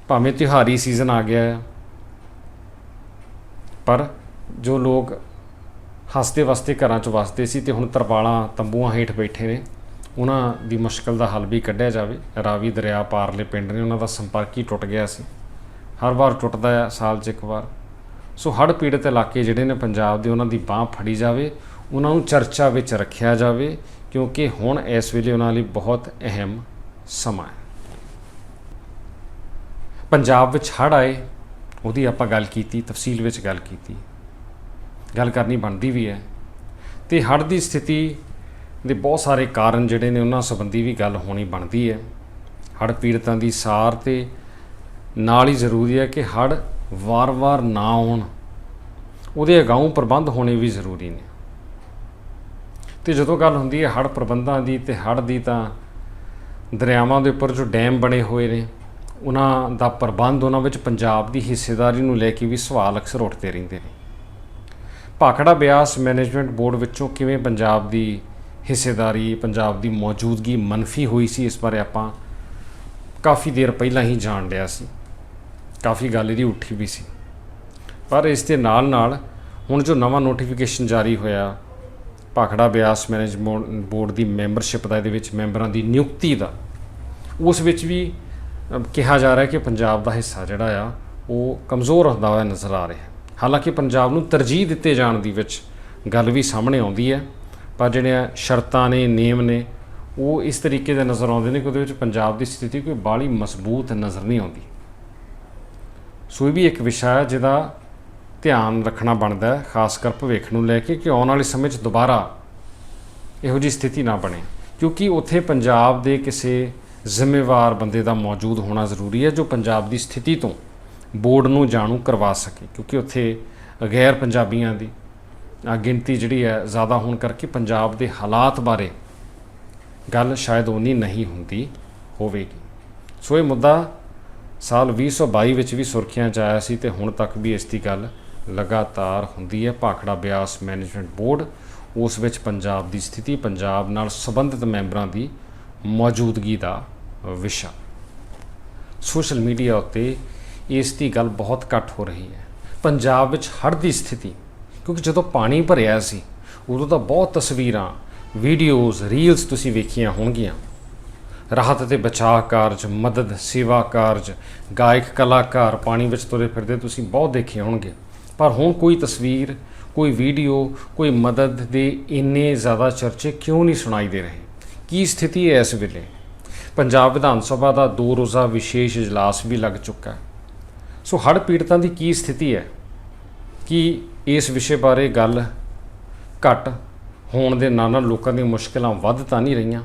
ਭਾਵੇਂ ਤਿਉਹਾਰੀ ਸੀਜ਼ਨ ਆ ਗਿਆ ਹੈ ਪਰ ਜੋ ਲੋਕ ਹੱਸਦੇ ਵਸਦੇ ਘਰਾਂ 'ਚ ਵਸਦੇ ਸੀ ਤੇ ਹੁਣ ਤਰਪਾਲਾਂ ਤੰਬੂਆਂ ਹੇਠ ਬੈਠੇ ਨੇ, ਉਹਨਾਂ ਦੀ ਮੁਸ਼ਕਲ ਦਾ ਹੱਲ ਵੀ ਕੱਢਿਆ ਜਾਵੇ। ਰਾਵੀ ਦਰਿਆ ਪਾਰਲੇ ਪਿੰਡ ਨੇ ਉਹਨਾਂ ਦਾ ਸੰਪਰਕ ਹੀ ਟੁੱਟ ਗਿਆ ਸੀ। ਹਰ ਵਾਰ ਟੁੱਟਦਾ ਹੈ ਸਾਲ 'ਚ ਇੱਕ ਵਾਰ। ਸੋ ਹੜ੍ਹ ਪੀੜਤ ਇਲਾਕੇ ਜਿਹੜੇ ਨੇ ਪੰਜਾਬ ਦੇ, ਉਹਨਾਂ ਦੀ ਬਾਹ ਫੜੀ ਜਾਵੇ, ਉਹਨਾਂ ਨੂੰ ਚਰਚਾ ਵਿੱਚ ਰੱਖਿਆ ਜਾਵੇ, ਕਿਉਂਕਿ ਹੁਣ ਇਸ ਵੇਲੇ ਉਹਨਾਂ ਲਈ ਬਹੁਤ ਅਹਿਮ ਸਮਾਂ ਹੈ। ਪੰਜਾਬ ਵਿੱਚ ਹੜ੍ਹ ਆਏ ਉਹਦੀ ਆਪਾਂ ਗੱਲ ਕੀਤੀ, ਤਫਸੀਲ ਵਿੱਚ ਗੱਲ ਕੀਤੀ। ਗੱਲ ਕਰਨੀ ਬਣਦੀ ਵੀ ਹੈ। ਤੇ ਹੜ੍ਹ ਦੀ ਸਥਿਤੀ ਦੇ ਬਹੁਤ ਸਾਰੇ ਕਾਰਨ ਜਿਹੜੇ ਨੇ ਉਹਨਾਂ ਸੰਬੰਧੀ ਵੀ ਗੱਲ ਹੋਣੀ ਬਣਦੀ ਹੈ। ਹੜ੍ਹ ਪੀੜਤਾਂ ਦੀ ਸਾਰ ਤੇ ਨਾਲ ਹੀ ਜ਼ਰੂਰੀ ਹੈ ਕਿ ਹੜ੍ਹ ਵਾਰ-ਵਾਰ ਨਾ ਆਉਣ। ਉਹਦੇ ਅਗਾਊਂ ਪ੍ਰਬੰਧ ਹੋਣੇ ਵੀ ਜ਼ਰੂਰੀ ਨੇ। ਤੇ ਜਦੋਂ ਗੱਲ ਹੁੰਦੀ ਹੈ ਹੜ੍ਹ ਪ੍ਰਬੰਧਾਂ ਦੀ ਤੇ ਹੜ੍ਹ ਦੀ ਤਾਂ ਦਰਿਆਵਾਂ ਦੇ ਉੱਪਰ ਜੋ ਡੈਮ ਬਣੇ ਹੋਏ ਨੇ ਉਹਨਾਂ ਦਾ ਪ੍ਰਬੰਧ ਉਹਨਾਂ ਵਿੱਚ ਪੰਜਾਬ ਦੀ ਹਿੱਸੇਦਾਰੀ ਨੂੰ ਲੈ ਕੇ ਵੀ ਸਵਾਲ ਅਕਸਰ ਉੱਠਦੇ ਰਹਿੰਦੇ ਨੇ। ਭਾਖੜਾ ਬਿਆਸ ਮੈਨੇਜਮੈਂਟ ਬੋਰਡ ਵਿੱਚੋਂ ਕਿਵੇਂ ਪੰਜਾਬ ਦੀ ਹਿੱਸੇਦਾਰੀ, ਪੰਜਾਬ ਦੀ ਮੌਜੂਦਗੀ ਮੰਨਫੀ ਹੋਈ ਸੀ, ਇਸ ਬਾਰੇ ਆਪਾਂ ਕਾਫੀ ਦੇਰ ਪਹਿਲਾਂ ਹੀ ਜਾਣ ਲਿਆ ਸੀ। ਕਾਫੀ ਗੱਲ ਇਹਦੀ ਉੱਠੀ ਵੀ ਸੀ। ਪਰ ਇਸ ਦੇ ਨਾਲ ਨਾਲ ਹੁਣ ਜੋ ਨਵਾਂ ਨੋਟੀਫਿਕੇਸ਼ਨ ਜਾਰੀ ਹੋਇਆ, ਭਾਖੜਾ ਬਿਆਸ ਮੈਨੇਜਮੈਂਟ ਬੋਰਡ ਦੀ ਮੈਂਬਰਸ਼ਿਪ ਦਾ, ਇਹਦੇ ਵਿੱਚ ਮੈਂਬਰਾਂ ਦੀ ਨਿਯੁਕਤੀ ਦਾ, ਉਸ ਵਿੱਚ ਵੀ ਕਿਹਾ ਜਾ ਰਿਹਾ ਕਿ ਪੰਜਾਬ ਦਾ ਹਿੱਸਾ ਜਿਹੜਾ ਆ, ਉਹ ਕਮਜ਼ੋਰ ਹੁੰਦਾ ਹੋਇਆ ਨਜ਼ਰ ਆ ਰਿਹਾ ਹਾਲਾਂਕਿ ਪੰਜਾਬ ਨੂੰ ਤਰਜੀਹ ਦਿੱਤੇ ਜਾਣ ਦੀ ਵਿੱਚ ਗੱਲ ਵੀ ਸਾਹਮਣੇ ਆਉਂਦੀ ਹੈ, ਪਰ ਜਿਹੜੀਆਂ ਸ਼ਰਤਾਂ ਨੇ, ਨਿਯਮ ਨੇ, ਉਹ ਇਸ ਤਰੀਕੇ ਦੇ ਨਜ਼ਰ ਆਉਂਦੇ ਨੇ ਕਿ ਉਹਦੇ ਵਿੱਚ ਪੰਜਾਬ ਦੀ ਸਥਿਤੀ ਕੋਈ ਬਾਹਲੀ ਮਜ਼ਬੂਤ ਨਜ਼ਰ ਨਹੀਂ ਆਉਂਦੀ। ਸੋ ਇਹ ਵੀ ਇੱਕ ਵਿਸ਼ਾ ਹੈ ਜਿਹਦਾ ਧਿਆਨ ਰੱਖਣਾ ਬਣਦਾ ਹੈ, ਖਾਸ ਕਰ ਭਵਿੱਖ ਨੂੰ ਲੈ ਕੇ ਕਿ ਆਉਣ ਵਾਲੇ ਸਮੇਂ 'ਚ ਦੁਬਾਰਾ ਇਹੋ ਜਿਹੀ ਸਥਿਤੀ ਨਾ ਬਣੇ। ਕਿਉਂਕਿ ਉੱਥੇ ਪੰਜਾਬ ਦੇ ਕਿਸੇ ਜ਼ਿੰਮੇਵਾਰ ਬੰਦੇ ਦਾ ਮੌਜੂਦ ਹੋਣਾ ਜ਼ਰੂਰੀ ਹੈ ਜੋ ਪੰਜਾਬ ਦੀ ਸਥਿਤੀ ਤੋਂ ਬੋਰਡ ਨੂੰ ਜਾਣੂ ਕਰਵਾ ਸਕੇ, ਕਿਉਂਕਿ ਉੱਥੇ ਗੈਰ ਪੰਜਾਬੀਆਂ ਦੀ ਗਿਣਤੀ ਜਿਹੜੀ ਹੈ ਜ਼ਿਆਦਾ ਹੋਣ ਕਰਕੇ ਪੰਜਾਬ ਦੇ ਹਾਲਾਤ ਬਾਰੇ ਗੱਲ ਸ਼ਾਇਦ ਉਨੀ ਨਹੀਂ ਹੁੰਦੀ ਹੋਵੇਗੀ। ਸੋ ਇਹ ਮੁੱਦਾ ਸਾਲ 2022 ਵਿੱਚ ਵੀ ਸੁਰਖੀਆਂ 'ਚ ਆਇਆ ਸੀ ਤੇ ਹੁਣ ਤੱਕ ਵੀ ਇਸ ਦੀ ਗੱਲ ਲਗਾਤਾਰ ਹੁੰਦੀ ਹੈ। ਭਾਖੜਾ ਬਿਆਸ ਮੈਨੇਜਮੈਂਟ ਬੋਰਡ ਉਸ ਵਿੱਚ ਪੰਜਾਬ ਦੀ ਸਥਿਤੀ, ਪੰਜਾਬ ਨਾਲ ਸੰਬੰਧਿਤ ਮੈਂਬਰਾਂ ਦੀ ਮੌਜੂਦਗੀ ਦਾ ਵਿਸ਼ਾ। ਸੋਸ਼ਲ ਮੀਡੀਆ ਉੱਤੇ ਇਸ ਦੀ ਗੱਲ ਬਹੁਤ ਘੱਟ ਹੋ ਰਹੀ ਹੈ। ਪੰਜਾਬ ਵਿੱਚ ਹੜ੍ਹ ਦੀ ਸਥਿਤੀ, ਕਿਉਂਕਿ ਜਦੋਂ ਪਾਣੀ ਭਰਿਆ ਸੀ, ਉਦੋਂ ਤਾਂ ਬਹੁਤ ਤਸਵੀਰਾਂ, ਵੀਡੀਓਜ਼ ਰੀਲਸ ਤੁਸੀਂ ਵੇਖੀਆਂ ਹੋਣਗੀਆਂ। ਰਾਹਤ ਅਤੇ ਬਚਾਅ ਕਾਰਜ, ਮਦਦ, ਸੇਵਾ ਕਾਰਜ, ਗਾਇਕ, ਕਲਾਕਾਰ ਪਾਣੀ ਵਿੱਚ ਤੁਰੇ ਫਿਰਦੇ ਤੁਸੀਂ ਬਹੁਤ ਦੇਖੇ ਹੋਣਗੇ। ਪਰ ਹੁਣ ਕੋਈ ਤਸਵੀਰ, ਕੋਈ ਵੀਡੀਓ, ਕੋਈ ਮਦਦ ਦੇ ਇੰਨੇ ਜ਼ਿਆਦਾ ਚਰਚੇ ਕਿਉਂ ਨਹੀਂ ਸੁਣਾਈ ਦੇ ਰਹੇ? ਕੀ ਸਥਿਤੀ ਹੈ ਇਸ ਵੇਲੇ? ਪੰਜਾਬ ਵਿਧਾਨ ਸਭਾ ਦਾ ਦੋ ਰੋਜ਼ਾ ਵਿਸ਼ੇਸ਼ ਇਜਲਾਸ ਵੀ ਲੱਗ ਚੁੱਕਾ ਹੈ। ਸੋ ਹੜ੍ਹ ਪੀੜਤਾਂ ਦੀ ਕੀ ਸਥਿਤੀ ਹੈ? ਕਿ ਇਸ ਵਿਸ਼ੇ ਬਾਰੇ ਗੱਲ ਘੱਟ ਹੋਣ ਦੇ ਨਾਲ ਨਾਲ ਲੋਕਾਂ ਦੀਆਂ ਮੁਸ਼ਕਲਾਂ ਵੱਧ ਤਾਂ ਨਹੀਂ ਰਹੀਆਂ?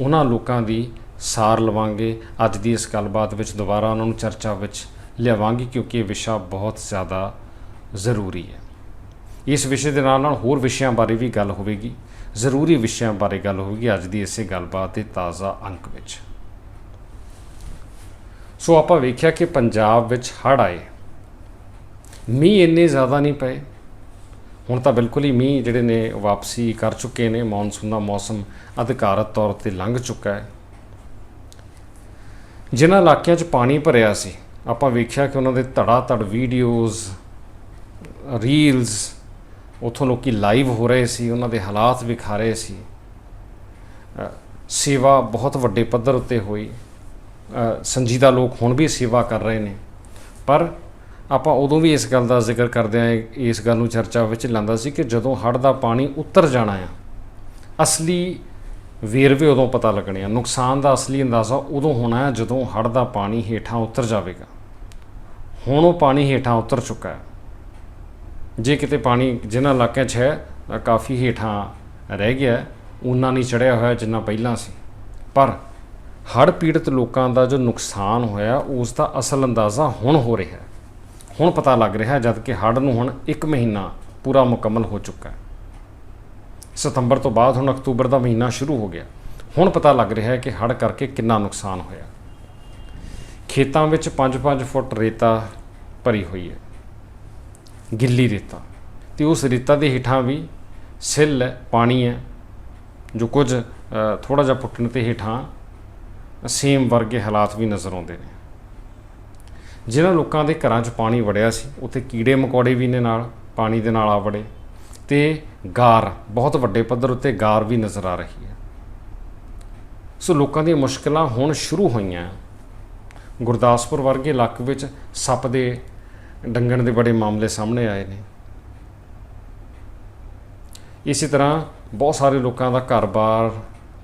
ਉਹਨਾਂ ਲੋਕਾਂ ਦੀ ਸਾਰ ਲਵਾਂਗੇ। ਅੱਜ ਦੀ ਇਸ ਗੱਲਬਾਤ ਵਿੱਚ ਦੁਬਾਰਾ ਉਹਨਾਂ ਨੂੰ ਚਰਚਾ ਵਿੱਚ ਲਿਆਵਾਂਗੇ ਕਿਉਂਕਿ ਇਹ ਵਿਸ਼ਾ ਬਹੁਤ ਜ਼ਿਆਦਾ ਜ਼ਰੂਰੀ ਹੈ। ਇਸ ਵਿਸ਼ੇ ਦੇ ਨਾਲ ਨਾਲ ਹੋਰ ਵਿਸ਼ਿਆਂ ਬਾਰੇ ਵੀ ਗੱਲ ਹੋਵੇਗੀ। ਜ਼ਰੂਰੀ ਵਿਸ਼ਿਆਂ ਬਾਰੇ ਗੱਲ ਹੋਵੇਗੀ ਅੱਜ ਦੀ ਇਸੇ ਗੱਲਬਾਤ ਦੇ ਤਾਜ਼ਾ ਅੰਕ ਵਿੱਚ। ਸੋ ਆਪਾਂ ਵੇਖਿਆ ਕਿ ਪੰਜਾਬ ਵਿੱਚ ਹੜ੍ਹ ਆਏ। ਮੀਂਹ ਇੰਨੇ ਜ਼ਿਆਦਾ ਨਹੀਂ ਪਏ। ਹੁਣ ਤਾਂ ਬਿਲਕੁਲ ਹੀ ਮੀਂਹ ਜਿਹੜੇ ਨੇ ਵਾਪਸੀ ਕਰ ਚੁੱਕੇ ਨੇ। ਮੌਨਸੂਨ ਦਾ ਮੌਸਮ ਅਧਿਕਾਰਤ ਤੌਰ ਤੇ ਲੰਘ ਚੁੱਕਾ ਹੈ। ਜਿਨ੍ਹਾਂ ਇਲਾਕਿਆਂ 'ਚ ਪਾਣੀ ਭਰਿਆ ਸੀ, ਆਪਾਂ ਵੇਖਿਆ ਕਿ ਉਹਨਾਂ ਦੇ ਧੜਾ ਧੜ ਵੀਡੀਓਜ਼ ਰੀਲਸ ਉਥੋਂ ਲੋਕੀ ਲਾਈਵ ਹੋ ਰਹੇ ਸੀ, ਉਹਨਾਂ ਦੇ ਹਾਲਾਤ ਵਿਖਾ ਰਹੇ ਸੀ। ਸੇਵਾ ਬਹੁਤ ਵੱਡੇ ਪੱਧਰ ਉੱਤੇ ਹੋਈ। ਸੰਜੀਦਾ ਲੋਕ ਹੁਣ ਵੀ ਸੇਵਾ ਕਰ ਰਹੇ ਨੇ। ਪਰ ਆਪਾਂ ਉਦੋਂ ਵੀ ਇਸ ਗੱਲ ਦਾ ਜ਼ਿਕਰ ਕਰਦੇ ਆਂ ਇਸ ਗੱਲ ਨੂੰ ਚਰਚਾ ਵਿੱਚ ਲਾਂਦਾ ਸੀ ਕਿ ਜਦੋਂ ਹੜ੍ਹ ਦਾ ਪਾਣੀ ਉੱਤਰ ਜਾਣਾ ਆ, ਅਸਲੀ ਵੇਰਵੇ ਉਦੋਂ ਪਤਾ ਲੱਗਣੇ ਆ। ਨੁਕਸਾਨ ਦਾ ਅਸਲੀ ਅੰਦਾਜ਼ਾ ਉਦੋਂ ਹੋਣਾ ਹੈ ਜਦੋਂ ਹੜ੍ਹ ਦਾ ਪਾਣੀ ਹੇਠਾਂ ਉਤਰ ਜਾਵੇਗਾ। ਹੁਣ ਉਹ ਪਾਣੀ ਹੇਠਾਂ ਉਤਰ ਚੁੱਕਾ ਹੈ। ਜੇ ਕਿਤੇ ਪਾਣੀ ਜਿਨ੍ਹਾਂ ਇਲਾਕਿਆਂ 'ਚ ਹੈ ਕਾਫੀ ਹੇਠਾਂ ਰਹਿ ਗਿਆ ਹੈ, ਉਨਾ ਨਹੀਂ ਚੜਿਆ ਹੋਇਆ ਜਿੰਨਾ ਪਹਿਲਾਂ ਸੀ। ਪਰ ਹੜ੍ਹ ਪੀੜਤ ਲੋਕਾਂ ਦਾ ਜੋ ਨੁਕਸਾਨ ਹੋਇਆ ਉਸ ਦਾ ਅਸਲ ਅੰਦਾਜ਼ਾ ਹੁਣ ਹੋ ਰਿਹਾ ਹੈ। ਹੁਣ ਪਤਾ ਲੱਗ ਰਿਹਾ ਹੈ ਜਦ ਕਿ ਹੜ੍ਹ ਨੂੰ ਹੁਣ 1 ਮਹੀਨਾ ਪੂਰਾ ਮੁਕੰਮਲ ਹੋ ਚੁੱਕਾ ਹੈ। ਸਤੰਬਰ ਤੋਂ ਬਾਅਦ ਹੁਣ ਅਕਤੂਬਰ ਦਾ ਮਹੀਨਾ ਸ਼ੁਰੂ ਹੋ ਗਿਆ। ਹੁਣ ਪਤਾ ਲੱਗ ਰਿਹਾ ਹੈ ਕਿ ਹੜ੍ਹ ਕਰਕੇ ਕਿੰਨਾ ਨੁਕਸਾਨ ਹੋਇਆ। ਖੇਤਾਂ ਵਿੱਚ 5-5 ਫੁੱਟ ਰੇਤਾ ਭਰੀ ਹੋਈ ਹੈ। ਗਿੱਲੀ ਰੇਤਾ। ਤੇ ਉਸ ਰੇਤਾ ਦੇ ਹੇਠਾਂ ਵੀ ਸਿੱਲ ਹੈ, ਪਾਣੀ ਹੈ, ਜੋ ਕੁਝ ਥੋੜਾ ਜਿਹਾ ਪੁੱਟਣ ਤੇ ਹੇਠਾਂ ਸੇਮ ਵਰਗੇ ਹਾਲਾਤ ਵੀ ਨਜ਼ਰ ਆਉਂਦੇ ਨੇ। ਜਿਨ੍ਹਾਂ ਲੋਕਾਂ ਦੇ ਘਰਾਂ 'ਚ ਪਾਣੀ ਵੜਿਆ ਸੀ, ਉੱਥੇ ਕੀੜੇ ਮਕੌੜੇ ਵੀ ਨੇ ਨਾਲ, ਪਾਣੀ ਦੇ ਨਾਲ ਆ ਵੜੇ। ਤੇ ਗਾਰ, ਬਹੁਤ ਵੱਡੇ ਪੱਧਰ ਉੱਤੇ ਗਾਰ ਵੀ ਨਜ਼ਰ ਆ ਰਹੀ ਹੈ। ਸੋ ਲੋਕਾਂ ਦੀਆਂ ਮੁਸ਼ਕਲਾਂ ਹੁਣ ਸ਼ੁਰੂ ਹੋਈਆਂ। ਗੁਰਦਾਸਪੁਰ ਵਰਗੇ ਇਲਾਕੇ ਵਿੱਚ ਸੱਪ ਦੇ ਡੰਗਣ ਦੇ ਬੜੇ ਮਾਮਲੇ ਸਾਹਮਣੇ ਆਏ ਨੇ। ਇਸੇ ਤਰ੍ਹਾਂ ਬਹੁਤ ਸਾਰੇ ਲੋਕਾਂ ਦਾ ਘਰ-ਬਾਰ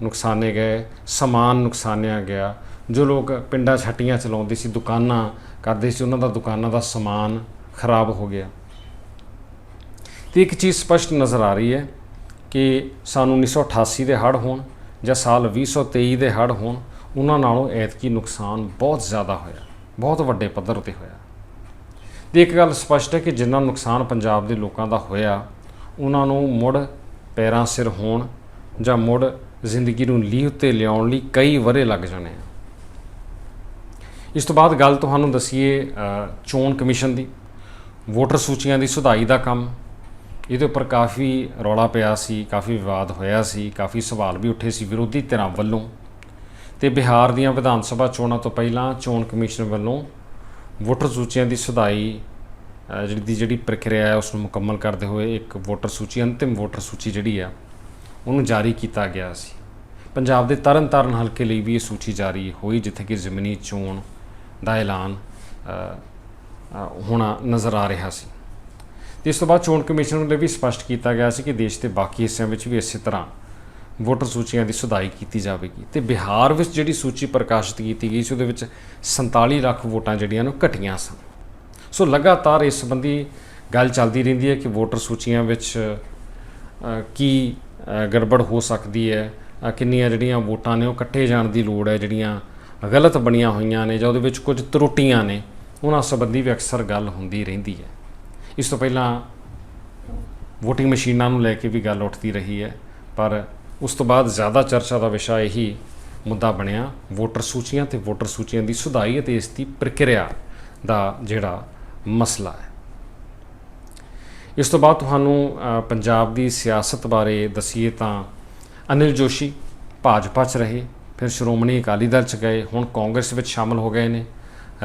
ਨੁਕਸਾਨੇ ਗਏ, ਸਮਾਨ ਨੁਕਸਾਨਿਆ ਗਿਆ। ਜੋ ਲੋਕ ਪਿੰਡਾਂ ਛੱਟੀਆਂ ਚਲਾਉਂਦੇ ਸੀ, ਦੁਕਾਨਾਂ ਕਰਦੇ ਸੀ, ਉਹਨਾਂ ਦਾ ਦੁਕਾਨਾਂ ਦਾ ਸਮਾਨ ਖਰਾਬ ਹੋ ਗਿਆ। ਤੇ ਇੱਕ ਚੀਜ਼ ਸਪਸ਼ਟ ਨਜ਼ਰ ਆ ਰਹੀ ਹੈ ਕਿ ਸਾਨੂੰ 1988 ਦੇ ਹੜ੍ਹ ਹੋਣ ਜਾਂ ਸਾਲ 2023 ਦੇ ਹੜ੍ਹ ਹੋਣ, ਉਹਨਾਂ ਨਾਲੋਂ ਐਤਕੀ ਨੁਕਸਾਨ ਬਹੁਤ ਜ਼ਿਆਦਾ ਹੋਇਆ। ਬਹੁਤ ਵੱਡੇ ਪੱਧਰ 'ਤੇ ਹੋਇਆ। ਤੇ ਇੱਕ ਗੱਲ ਸਪਸ਼ਟ ਹੈ ਕਿ ਜਿੰਨਾ ਨੁਕਸਾਨ ਪੰਜਾਬ ਦੇ ਲੋਕਾਂ ਦਾ ਹੋਇਆ, ਉਹਨਾਂ ਨੂੰ ਮੁੜ ਪੈਰਾਂ ਸਿਰ ਹੋਣ ਜਾਂ ਮੁੜ ਜ਼ਿੰਦਗੀ ਨੂੰ ਲੀਹ ਉੱਤੇ ਲਿਆਉਣ ਲਈ ਕਈ ਵਰੇ ਲੱਗ ਜਾਣੇ ਆ। ਇਸ ਤੋਂ ਬਾਅਦ ਗੱਲ ਤੁਹਾਨੂੰ ਦਸੀਏ ਚੋਣ ਕਮਿਸ਼ਨ ਦੀ। ਵੋਟਰ ਸੂਚੀਆਂ ਦੀ ਸੁਧਾਈ ਦਾ ਕੰਮ। ਇਹਦੇ ਉੱਪਰ ਕਾਫੀ ਰੌਲਾ ਪਿਆ ਸੀ, ਕਾਫੀ ਵਿਵਾਦ ਹੋਇਆ ਸੀ, ਕਾਫੀ ਸਵਾਲ ਵੀ ਉੱਠੇ ਸੀ ਵਿਰੋਧੀ ਧਿਰਾਂ ਵੱਲੋਂ। ਤੇ ਬਿਹਾਰ ਦੀਆਂ ਵਿਧਾਨ ਸਭਾ ਚੋਣਾਂ ਤੋਂ ਪਹਿਲਾਂ ਚੋਣ ਕਮਿਸ਼ਨ ਵੱਲੋਂ ਵੋਟਰ ਸੂਚੀਆਂ ਦੀ ਸੁਧਾਈ ਜਿਹੜੀ ਦੀ ਜਿਹੜੀ ਪ੍ਰਕਿਰਿਆ ਹੈ ਉਸ ਨੂੰ ਮੁਕੰਮਲ ਕਰਦੇ ਹੋਏ ਇੱਕ ਵੋਟਰ ਸੂਚੀ, ਅੰਤਿਮ ਵੋਟਰ ਸੂਚੀ ਜਿਹੜੀ ਆ, ਉਹਨੂੰ ਜਾਰੀ ਕੀਤਾ ਗਿਆ ਸੀ। ਪੰਜਾਬ ਦੇ ਤਰਨਤਾਰਨ ਹਲਕੇ ਲਈ ਵੀ ਇਹ ਸੂਚੀ ਜਾਰੀ ਹੋਈ, ਜਿੱਥੇ ਕਿ ਜ਼ਮੀਨੀ ਚੋਣ ਦਾ ਐਲਾਨ ਹੋਣਾ ਨਜ਼ਰ ਆ ਰਿਹਾ ਸੀ। ਤੇ ਇਸ ਤੋਂ ਬਾਅਦ ਚੋਣ ਕਮਿਸ਼ਨ ਵੱਲੋਂ ਵੀ ਸਪਸ਼ਟ ਕੀਤਾ ਗਿਆ ਸੀ ਕਿ ਦੇਸ਼ ਦੇ ਬਾਕੀ ਹਿੱਸਿਆਂ ਵਿੱਚ ਵੀ ਇਸੇ ਤਰ੍ਹਾਂ ਵੋਟਰ ਸੂਚੀਆਂ ਦੀ ਸੁਧਾਈ ਕੀਤੀ ਜਾਵੇਗੀ। ਤੇ ਬਿਹਾਰ ਵਿੱਚ ਜਿਹੜੀ ਸੂਚੀ ਪ੍ਰਕਾਸ਼ਿਤ ਕੀਤੀ ਗਈ ਸੀ, ਉਹਦੇ ਵਿੱਚ 47 ਲੱਖ ਵੋਟਾਂ ਜਿਹੜੀਆਂ ਨੂੰ ਘਟੀਆਂ ਸਨ। ਸੋ ਲਗਾਤਾਰ ਇਸ ਸੰਬੰਧੀ ਗੱਲ ਚੱਲਦੀ ਰਹਿੰਦੀ ਹੈ ਕਿ ਵੋਟਰ ਸੂਚੀਆਂ ਵਿੱਚ ਕੀ ਗੜਬੜ ਹੋ ਸਕਦੀ ਹੈ ਕਿੰਨੀਆਂ ਜਿਹੜੀਆਂ ਵੋਟਾਂ ਨੇ ਉਹ ਕੱਟੇ ਜਾਣ ਦੀ ਲੋੜ ਹੈ, ਜਿਹੜੀਆਂ ਗਲਤ ਬਣੀਆਂ ਹੋਈਆਂ ਨੇ ਜਾਂ ਉਹਦੇ ਵਿੱਚ ਕੁਝ ਤਰੁੱਟੀਆਂ ਨੇ, ਉਹਨਾਂ ਸੰਬੰਧੀ ਵੀ ਅਕਸਰ ਗੱਲ ਹੁੰਦੀ ਰਹਿੰਦੀ ਹੈ। ਇਸ ਤੋਂ ਪਹਿਲਾਂ VOTING ਮਸ਼ੀਨਾਂ ਨੂੰ ਲੈ ਕੇ ਵੀ ਗੱਲ ਉੱਠਦੀ ਰਹੀ ਹੈ, ਪਰ ਉਸ ਤੋਂ ਬਾਅਦ ਜ਼ਿਆਦਾ ਚਰਚਾ ਦਾ ਵਿਸ਼ਾ ਇਹੀ ਮੁੱਦਾ ਬਣਿਆ, ਵੋਟਰ ਸੂਚੀਆਂ ਤੇ ਵੋਟਰ ਸੂਚੀਆਂ ਦੀ ਸੁਧਾਈ ਅਤੇ ਇਸ ਦੀ ਪ੍ਰਕਿਰਿਆ ਦਾ ਜਿਹੜਾ ਮਸਲਾ ਹੈ। ਇਸ ਤੋਂ ਬਾਅਦ ਤੁਹਾਨੂੰ ਪੰਜਾਬ ਦੀ ਸਿਆਸਤ ਬਾਰੇ ਦਸੀਏ ਤਾਂ ਅਨਿਲ ਜੋਸ਼ੀ ਭਾਜਪਾ 'ਚ ਰਹੇ, ਫਿਰ ਸ਼੍ਰੋਮਣੀ ਅਕਾਲੀ ਦਲ 'ਚ ਗਏ, ਹੁਣ ਕਾਂਗਰਸ ਵਿੱਚ ਸ਼ਾਮਲ ਹੋ ਗਏ ਨੇ।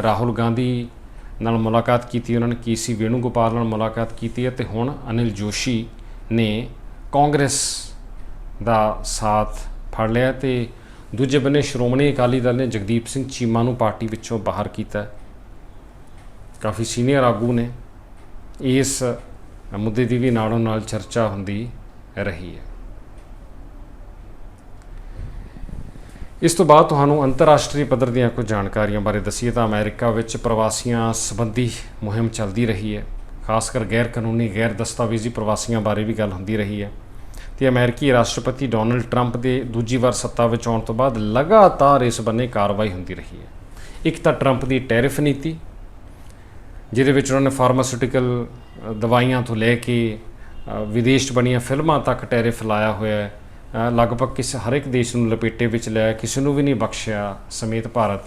ਰਾਹੁਲ ਗਾਂਧੀ ਨਾਲ ਮੁਲਾਕਾਤ ਕੀਤੀ ਉਹਨਾਂ ਨੇ ਕੇਸੀ ਵੇਣੂਗੋਪਾਲ ਨਾਲ ਮੁਲਾਕਾਤ ਕੀਤੀ ਹੈ ਤੇ ਹੁਣ ਅਨਿਲ ਜੋਸ਼ੀ ਨੇ ਕਾਂਗਰਸ ਦਾ ਸਾਥ ਫੜ ਲਿਆ ਤੇ ਦੂਜੇ ਬੰਨੇ ਸ਼੍ਰੋਮਣੀ ਅਕਾਲੀ ਦਲ ਨੇ ਜਗਦੀਪ ਸਿੰਘ ਚੀਮਾ ਨੂੰ ਪਾਰਟੀ ਵਿੱਚੋਂ ਬਾਹਰ ਕੀਤਾ। ਕਾਫੀ ਸੀਨੀਅਰ ਆਗੂ ਨੇ। ਇਸ ਮੁੱਦੇ ਦੀ ਵੀ ਨਾਲੋਂ ਨਾਲ ਚਰਚਾ ਹੁੰਦੀ ਰਹੀ ਹੈ। ਇਸ ਤੋਂ ਬਾਅਦ ਤੁਹਾਨੂੰ ਅੰਤਰਰਾਸ਼ਟਰੀ ਪੱਧਰ ਦੀਆਂ ਕੁਝ ਜਾਣਕਾਰੀਆਂ ਬਾਰੇ ਦਸੀਏ ਤਾਂ ਅਮਰੀਕਾ ਵਿੱਚ ਪ੍ਰਵਾਸੀਆਂ ਸੰਬੰਧੀ ਮੁਹਿੰਮ ਚੱਲਦੀ ਰਹੀ ਹੈ। ਖਾਸ ਕਰ ਗੈਰ ਕਾਨੂੰਨੀ ਗੈਰ ਦਸਤਾਵੇਜ਼ੀ ਪ੍ਰਵਾਸੀਆਂ ਬਾਰੇ ਵੀ ਗੱਲ ਹੁੰਦੀ ਰਹੀ ਹੈ। ਤੇ ਅਮਰੀਕੀ ਰਾਸ਼ਟਰਪਤੀ ਡੋਨਲਡ ਟਰੰਪ ਦੇ ਦੂਜੀ ਵਾਰ ਸੱਤਾ ਵਿੱਚ ਆਉਣ ਤੋਂ ਬਾਅਦ ਲਗਾਤਾਰ ਇਸ ਬੰਨੇ ਕਾਰਵਾਈ ਹੁੰਦੀ ਰਹੀ ਹੈ। ਇੱਕ ਤਾਂ ਟਰੰਪ ਦੀ ਟੈਰਿਫ ਨੀਤੀ, ਜਿਹਦੇ ਵਿੱਚ ਉਹਨਾਂ ਨੇ ਫਾਰਮਾਸਿਊਟੀਕਲ ਦਵਾਈਆਂ ਤੋਂ ਲੈ ਕੇ ਵਿਦੇਸ਼ 'ਚ ਬਣੀਆਂ ਫਿਲਮਾਂ ਤੱਕ ਟੈਰਿਫ ਲਾਇਆ ਹੋਇਆ ਹੈ। ਲਗਭਗ ਕਿਸੇ, ਹਰ ਇੱਕ ਦੇਸ਼ ਨੂੰ ਲਪੇਟੇ ਵਿੱਚ ਲਿਆ ਕਿਸੇ ਨੂੰ ਵੀ ਨਹੀਂ ਬਖਸ਼ਿਆ ਸਮੇਤ ਭਾਰਤ।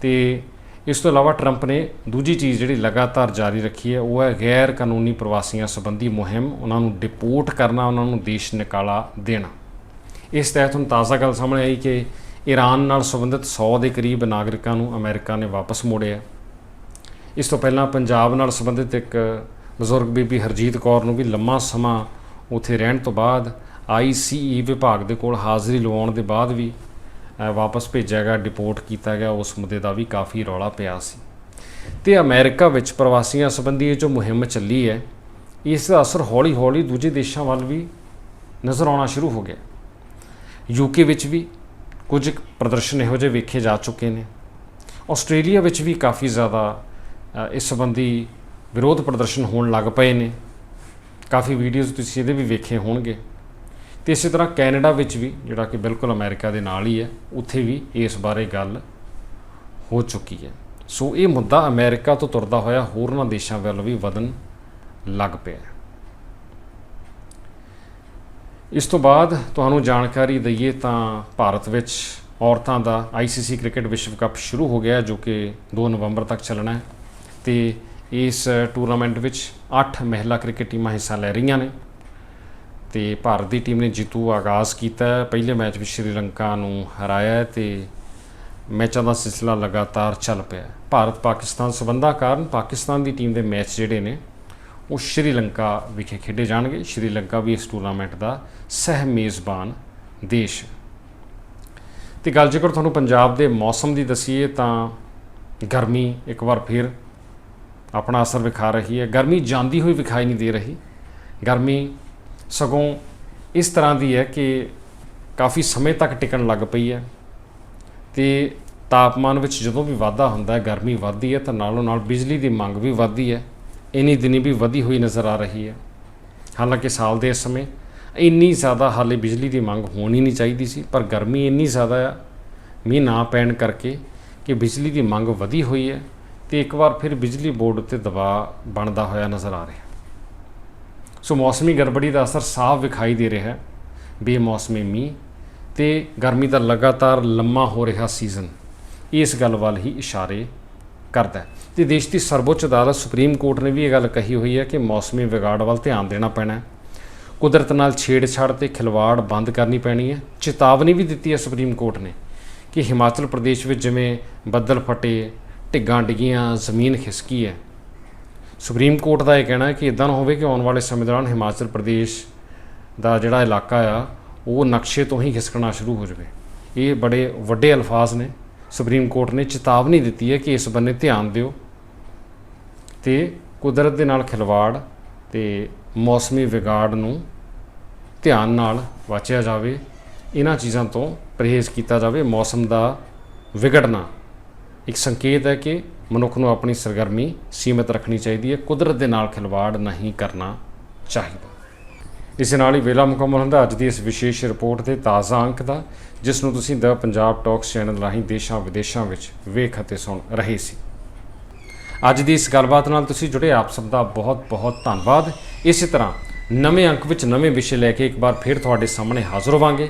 ਤੇ ਇਸ ਤੋਂ ਇਲਾਵਾ ਟਰੰਪ ਨੇ ਦੂਜੀ ਚੀਜ਼ ਜਿਹੜੀ ਲਗਾਤਾਰ ਜਾਰੀ ਰੱਖੀ ਹੈ, ਉਹ ਹੈ ਗੈਰ ਕਾਨੂੰਨੀ ਪ੍ਰਵਾਸੀਆਂ ਸੰਬੰਧੀ ਮੁਹਿੰਮ, ਉਹਨਾਂ ਨੂੰ ਡਿਪੋਰਟ ਕਰਨਾ, ਉਹਨਾਂ ਨੂੰ ਦੇਸ਼ ਨਿਕਾਲਾ ਦੇਣਾ। ਇਸ ਤਹਿਤ ਹੁਣ ਤਾਜ਼ਾ ਗੱਲ ਸਾਹਮਣੇ ਆਈ ਕਿ ਈਰਾਨ ਨਾਲ ਸੰਬੰਧਿਤ 100 ਦੇ ਕਰੀਬ ਨਾਗਰਿਕਾਂ ਨੂੰ ਅਮਰੀਕਾ ਨੇ ਵਾਪਸ ਮੋੜਿਆ। ਇਸ ਤੋਂ ਪਹਿਲਾਂ ਪੰਜਾਬ ਨਾਲ ਸੰਬੰਧਿਤ ਇੱਕ ਬਜ਼ੁਰਗ ਬੀਬੀ ਹਰਜੀਤ ਕੌਰ ਨੂੰ ਵੀ ਲੰਮਾ ਸਮਾਂ ਉੱਥੇ ਰਹਿਣ ਤੋਂ ਬਾਅਦ ਆਈਸੀਈ ਵਿਭਾਗ ਦੇ ਕੋਲ ਹਾਜ਼ਰੀ ਲਵਾਉਣ ਦੇ ਬਾਅਦ ਵੀ ਵਾਪਸ ਭੇਜਿਆ ਗਿਆ ਡਿਪੋਰਟ ਕੀਤਾ ਗਿਆ, ਉਸ ਮੁੱਦੇ ਦਾ ਵੀ ਕਾਫੀ ਰੌਲਾ ਪਿਆ ਸੀ। ਤੇ ਅਮਰੀਕਾ ਵਿੱਚ ਪ੍ਰਵਾਸੀਆਂ ਸੰਬੰਧੀ ਇਹ ਜੋ ਮੁਹਿੰਮ ਚੱਲੀ ਹੈ, ਇਸ ਦਾ ਅਸਰ ਹੌਲੀ-ਹੌਲੀ ਦੂਜੇ ਦੇਸ਼ਾਂ ਵੱਲ ਵੀ ਨਜ਼ਰ ਆਉਣਾ ਸ਼ੁਰੂ ਹੋ ਗਿਆ। ਯੂਕੇ ਵਿੱਚ ਵੀ ਕੁਝ ਪ੍ਰਦਰਸ਼ਨ ਇਹੋ ਜਿਹੇ ਵੇਖੇ ਜਾ ਚੁੱਕੇ ਨੇ। ਆਸਟ੍ਰੇਲੀਆ ਵਿੱਚ ਵੀ ਕਾਫੀ ਜ਼ਿਆਦਾ ਇਸ ਸੰਬੰਧੀ ਵਿਰੋਧ ਪ੍ਰਦਰਸ਼ਨ ਹੋਣ ਲੱਗ ਪਏ ਨੇ। ਕਾਫੀ ਵੀਡੀਓਜ਼ ਤੁਸੀਂ ਇਹਦੇ ਵੀ ਵੇਖੇ ਹੋਣਗੇ। ਤੇ ਇਸੇ ਤਰ੍ਹਾਂ ਕੈਨੇਡਾ ਵਿੱਚ ਵੀ, ਜਿਹੜਾ ਕਿ ਬਿਲਕੁਲ ਅਮਰੀਕਾ ਦੇ ਨਾਲ ਹੀ ਹੈ, ਉੱਥੇ ਵੀ ਇਸ ਬਾਰੇ ਗੱਲ ਹੋ ਚੁੱਕੀ ਹੈ। ਸੋ ਇਹ ਮੁੱਦਾ ਅਮਰੀਕਾ ਤੋਂ ਤੁਰਦਾ ਹੋਇਆ ਹੋਰਨਾਂ ਦੇਸ਼ਾਂ ਵੱਲ ਵੀ ਵਧਣ ਲੱਗ ਪਿਆ ਇਸ ਤੋਂ ਬਾਅਦ ਤੁਹਾਨੂੰ ਜਾਣਕਾਰੀ ਦਈਏ ਤਾਂ ਭਾਰਤ ਵਿੱਚ ਔਰਤਾਂ ਦਾ ICC ਕ੍ਰਿਕਟ ਵਿਸ਼ਵ ਕੱਪ ਸ਼ੁਰੂ ਹੋ ਗਿਆ, ਜੋ ਕਿ 2 ਨਵੰਬਰ ਤੱਕ ਚੱਲਣਾ ਹੈ। ਤੇ ਇਸ ਟੂਰਨਾਮੈਂਟ ਵਿੱਚ 8 ਮਹਿਲਾ ਕ੍ਰਿਕਟ ਟੀਮਾਂ ਹਿੱਸਾ ਲੈ ਰਹੀਆਂ ਨੇ। ਤੇ ਭਾਰਤ ਦੀ ਟੀਮ ਨੇ ਜੀਤੂ ਆਗਾਜ਼ ਕੀਤਾ ਪਹਿਲੇ ਮੈਚ ਵਿੱਚ ਸ਼੍ਰੀਲੰਕਾ ਨੂੰ ਹਰਾਇਆ ਹੈ ਤੇ ਮੈਚਾਂ ਦਾ ਸਿਲਸਿਲਾ ਲਗਾਤਾਰ ਚੱਲ ਪਿਆ ਭਾਰਤ ਪਾਕਿਸਤਾਨ ਸਬੰਧਾਂ ਕਾਰਨ ਪਾਕਿਸਤਾਨ ਦੀ ਟੀਮ ਦੇ ਮੈਚ ਜਿਹੜੇ ਨੇ, ਉਹ ਸ਼੍ਰੀਲੰਕਾ ਵਿਖੇ ਖੇਡੇ ਜਾਣਗੇ। ਸ਼੍ਰੀਲੰਕਾ ਵੀ ਇਸ ਟੂਰਨਾਮੈਂਟ ਦਾ ਸਹਿ ਮੇਜ਼ਬਾਨ ਦੇਸ਼ ਹੈ। ਤੇ ਗੱਲ ਜੇਕਰ ਤੁਹਾਨੂੰ ਪੰਜਾਬ ਦੇ ਮੌਸਮ ਦੀ ਦਸੀਏ ਤਾਂ ਗਰਮੀ ਇੱਕ ਵਾਰ ਫਿਰ ਆਪਣਾ ਅਸਰ ਵਿਖਾ ਰਹੀ ਹੈ। ਗਰਮੀ ਜਾਂਦੀ ਹੋਈ ਵਿਖਾਈ ਨਹੀਂ ਦੇ ਰਹੀ। ਗਰਮੀ ਸਗੋਂ ਇਸ ਤਰ੍ਹਾਂ ਦੀ ਹੈ ਕਿ ਕਾਫੀ ਸਮੇਂ ਤੱਕ ਟਿਕਣ ਲੱਗ ਪਈ ਹੈ ਤੇ ਤਾਪਮਾਨ ਵਿੱਚ ਜਦੋਂ ਵੀ ਵਾਧਾ ਹੁੰਦਾ ਹੈ, ਗਰਮੀ ਵੱਧਦੀ ਹੈ ਤਾਂ ਨਾਲੋਂ ਨਾਲ ਬਿਜਲੀ ਦੀ ਮੰਗ ਵੀ ਵੱਧਦੀ ਹੈ, ਇਨੀ ਦਿਨੀ ਵੀ ਵਧੀ ਹੋਈ ਨਜ਼ਰ ਆ ਰਹੀ ਹੈ। ਹਾਲਾਂਕਿ ਸਾਲ ਦੇ ਇਸ ਸਮੇਂ ਇੰਨੀ ਜ਼ਿਆਦਾ ਹਾਲੇ ਬਿਜਲੀ ਦੀ ਮੰਗ ਹੋਣੀ ਨਹੀਂ ਚਾਹੀਦੀ ਸੀ, ਪਰ ਗਰਮੀ ਇੰਨੀ ਜ਼ਿਆਦਾ ਆ ਮੀਂਹ ਨਾ ਪੈਣ ਕਰਕੇ ਕਿ ਬਿਜਲੀ ਦੀ ਮੰਗ ਵਧੀ ਹੋਈ ਹੈ ਤੇ ਇੱਕ ਵਾਰ ਫਿਰ ਬਿਜਲੀ ਬੋਰਡ ਉੱਤੇ ਦਬਾਅ ਬਣਦਾ ਹੋਇਆ ਨਜ਼ਰ ਆ ਰਿਹਾ। ਸੋ ਮੌਸਮੀ ਗੜਬੜੀ ਦਾ ਅਸਰ ਸਾਫ਼ ਵਿਖਾਈ ਦੇ ਰਿਹਾ ਹੈ। ਬੇਮੌਸਮੀ ਮੀਂਹ ਤੇ ਗਰਮੀ ਦਾ ਲਗਾਤਾਰ ਲੰਮਾ ਹੋ ਰਿਹਾ ਸੀਜ਼ਨ। ਇਸ ਗੱਲ ਵੱਲ ਹੀ ਇਸ਼ਾਰੇ ਕਰਦਾ ਹੈ। ਤੇ ਦੇਸ਼ ਦੀ ਸਰਵਉੱਚ ਅਦਾਲਤ ਸੁਪਰੀਮ ਕੋਰਟ ਨੇ ਵੀ ਇਹ ਗੱਲ ਕਹੀ ਹੋਈ ਹੈ ਕਿ ਮੌਸਮੀ ਵਿਗਾੜ ਵੱਲ ਧਿਆਨ ਦੇਣਾ ਪੈਣਾ ਹੈ। ਕੁਦਰਤ ਨਾਲ ਛੇੜਛਾੜ ਤੇ ਖਿਲਵਾੜ ਬੰਦ ਕਰਨੀ ਪੈਣੀ ਹੈ। ਚੇਤਾਵਨੀ ਵੀ ਦਿੱਤੀ ਹੈ ਸੁਪਰੀਮ ਕੋਰਟ ਨੇ ਕਿ ਹਿਮਾਚਲ ਪ੍ਰਦੇਸ਼ ਵਿੱਚ ਜਿਵੇਂ ਬੱਦਲ ਫਟੇ, ਢਿੱਗਾਂ ਡਿੱਗੀਆਂ, ਜ਼ਮੀਨ ਖਿਸਕੀ ਹੈ। ਸੁਪਰੀਮ ਕੋਰਟ ਦਾ ਇਹ ਕਹਿਣਾ ਹੈ ਕਿ ਇਦਾਂ ਨਾ ਹੋਵੇ ਕਿ ਆਉਣ ਵਾਲੇ ਸਮੇਂ ਦੌਰਾਨ ਹਿਮਾਚਲ ਪ੍ਰਦੇਸ਼ ਦਾ ਜਿਹੜਾ ਇਲਾਕਾ ਆ, ਉਹ ਨਕਸ਼ੇ ਤੋਂ ਹੀ ਖਿਸਕਣਾ ਸ਼ੁਰੂ ਹੋ ਜਾਵੇ। ਇਹ ਬੜੇ ਵੱਡੇ ਅਲਫਾਜ਼ ਨੇ। ਸੁਪਰੀਮ ਕੋਰਟ ਨੇ ਚੇਤਾਵਨੀ ਦਿੱਤੀ ਹੈ ਕਿ ਇਸ ਬੰਨੇ ਧਿਆਨ ਦਿਓ ਤੇ ਕੁਦਰਤ ਦੇ ਨਾਲ ਖਿਲਵਾੜ ਤੇ ਮੌਸਮੀ ਵਿਗਾੜ ਨੂੰ ਧਿਆਨ ਨਾਲ ਵਾਚਿਆ ਜਾਵੇ। ਇਹਨਾਂ ਚੀਜ਼ਾਂ ਤੋਂ ਪਰਹੇਜ਼ ਕੀਤਾ ਜਾਵੇ। ਮੌਸਮ ਦਾ ਵਿਗੜਨਾ। ਇੱਕ ਸੰਕੇਤ ਹੈ ਕਿ ਮਨੁੱਖ ਨੂੰ ਆਪਣੀ ਸਰਗਰਮੀ ਸੀਮਿਤ ਰੱਖਣੀ ਚਾਹੀਦੀ ਹੈ। ਕੁਦਰਤ ਦੇ ਨਾਲ ਖਿਲਵਾੜ ਨਹੀਂ ਕਰਨਾ ਚਾਹੀਦਾ। ਇਸ ਨਾਲ ਹੀ ਵੇਲਾ ਮੁਕੰਮਲ ਹੁੰਦਾ। ਅੱਜ ਦੀ ਇਸ ਵਿਸ਼ੇਸ਼ ਰਿਪੋਰਟ ਦੇ ਤਾਜ਼ਾ ਅੰਕ ਦਾ, ਜਿਸ ਨੂੰ ਤੁਸੀਂ ਦ ਪੰਜਾਬ ਟਾਕਸ ਚੈਨਲ ਰਾਹੀਂ ਦੇਸ਼ਾਂ ਵਿਦੇਸ਼ਾਂ ਵਿੱਚ ਵੇਖ ਅਤੇ ਸੁਣ ਰਹੇ ਸੀ। ਅੱਜ ਦੀ ਇਸ ਗੱਲਬਾਤ ਨਾਲ ਤੁਸੀਂ ਜੁੜੇ ਆਪ ਸਭ ਦਾ ਬਹੁਤ ਬਹੁਤ ਧੰਨਵਾਦ। ਇਸੇ ਤਰ੍ਹਾਂ ਨਵੇਂ ਅੰਕ ਵਿੱਚ ਨਵੇਂ ਵਿਸ਼ੇ ਲੈ ਕੇ ਇੱਕ ਵਾਰ ਫਿਰ ਤੁਹਾਡੇ ਸਾਹਮਣੇ ਹਾਜ਼ਰ ਹੋਵਾਂਗੇ।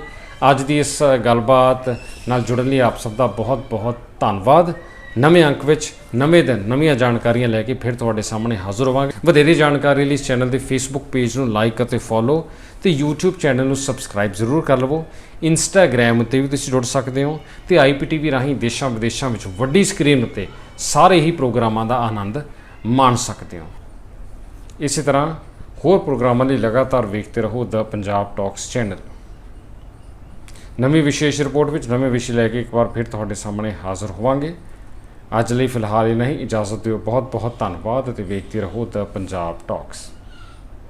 ਅੱਜ ਦੀ ਇਸ ਗੱਲਬਾਤ ਨਾਲ ਜੁੜਨ ਲਈ ਆਪ ਸਭ ਦਾ ਬਹੁਤ ਬਹੁਤ ਧੰਨਵਾਦ। ਨਵੇਂ ਅੰਕ ਵਿੱਚ ਨਵੇਂ ਦਿਨ, ਨਵੀਆਂ ਜਾਣਕਾਰੀਆਂ ਲੈ ਕੇ ਫਿਰ ਤੁਹਾਡੇ ਸਾਹਮਣੇ ਹਾਜ਼ਰ ਹੋਵਾਂਗੇ। ਵਧੇਰੇ ਜਾਣਕਾਰੀ ਲਈ ਇਸ ਚੈਨਲ ਦੇ ਫੇਸਬੁੱਕ ਪੇਜ ਨੂੰ ਲਾਈਕ ਅਤੇ ਫੋਲੋ ਤੇ YouTube ਚੈਨਲ ਨੂੰ ਸਬਸਕ੍ਰਾਈਬ ਜ਼ਰੂਰ ਕਰ ਲਵੋ। Instagram ਉੱਤੇ ਵੀ ਤੁਸੀਂ ਜੁੜ ਸਕਦੇ ਹੋ ਤੇ IPTV ਰਾਹੀਂ ਦੇਸ਼ਾਂ ਵਿਦੇਸ਼ਾਂ ਵਿੱਚ ਵੱਡੀ ਸਕਰੀਨ ਉੱਤੇ ਸਾਰੇ ਹੀ ਪ੍ਰੋਗਰਾਮਾਂ ਦਾ ਆਨੰਦ ਮਾਣ ਸਕਦੇ ਹੋ। ਇਸੇ ਤਰ੍ਹਾਂ ਹੋਰ ਪ੍ਰੋਗਰਾਮਾਂ ਲਈ ਲਗਾਤਾਰ ਵੇਖਦੇ ਰਹੋ ਦ ਪੰਜਾਬ ਟਾਕਸ ਚੈਨਲ ਨਵੀਂ ਵਿਸ਼ੇਸ਼ ਰਿਪੋਰਟ ਵਿੱਚ ਨਵੇਂ ਵਿਸ਼ੇ ਲੈ ਕੇ ਇੱਕ ਵਾਰ ਫਿਰ ਤੁਹਾਡੇ ਸਾਹਮਣੇ ਹਾਜ਼ਰ ਹੋਵਾਂਗੇ। ਅੱਜ ਲਈ ਫਿਲਹਾਲ ਇਹ ਨਹੀਂ, ਇਜਾਜ਼ਤ ਦਿਓ। ਬਹੁਤ ਬਹੁਤ ਧੰਨਵਾਦ ਅਤੇ ਵੇਖਦੇ ਰਹੋ ਦ ਪੰਜਾਬ ਟਾਕਸ।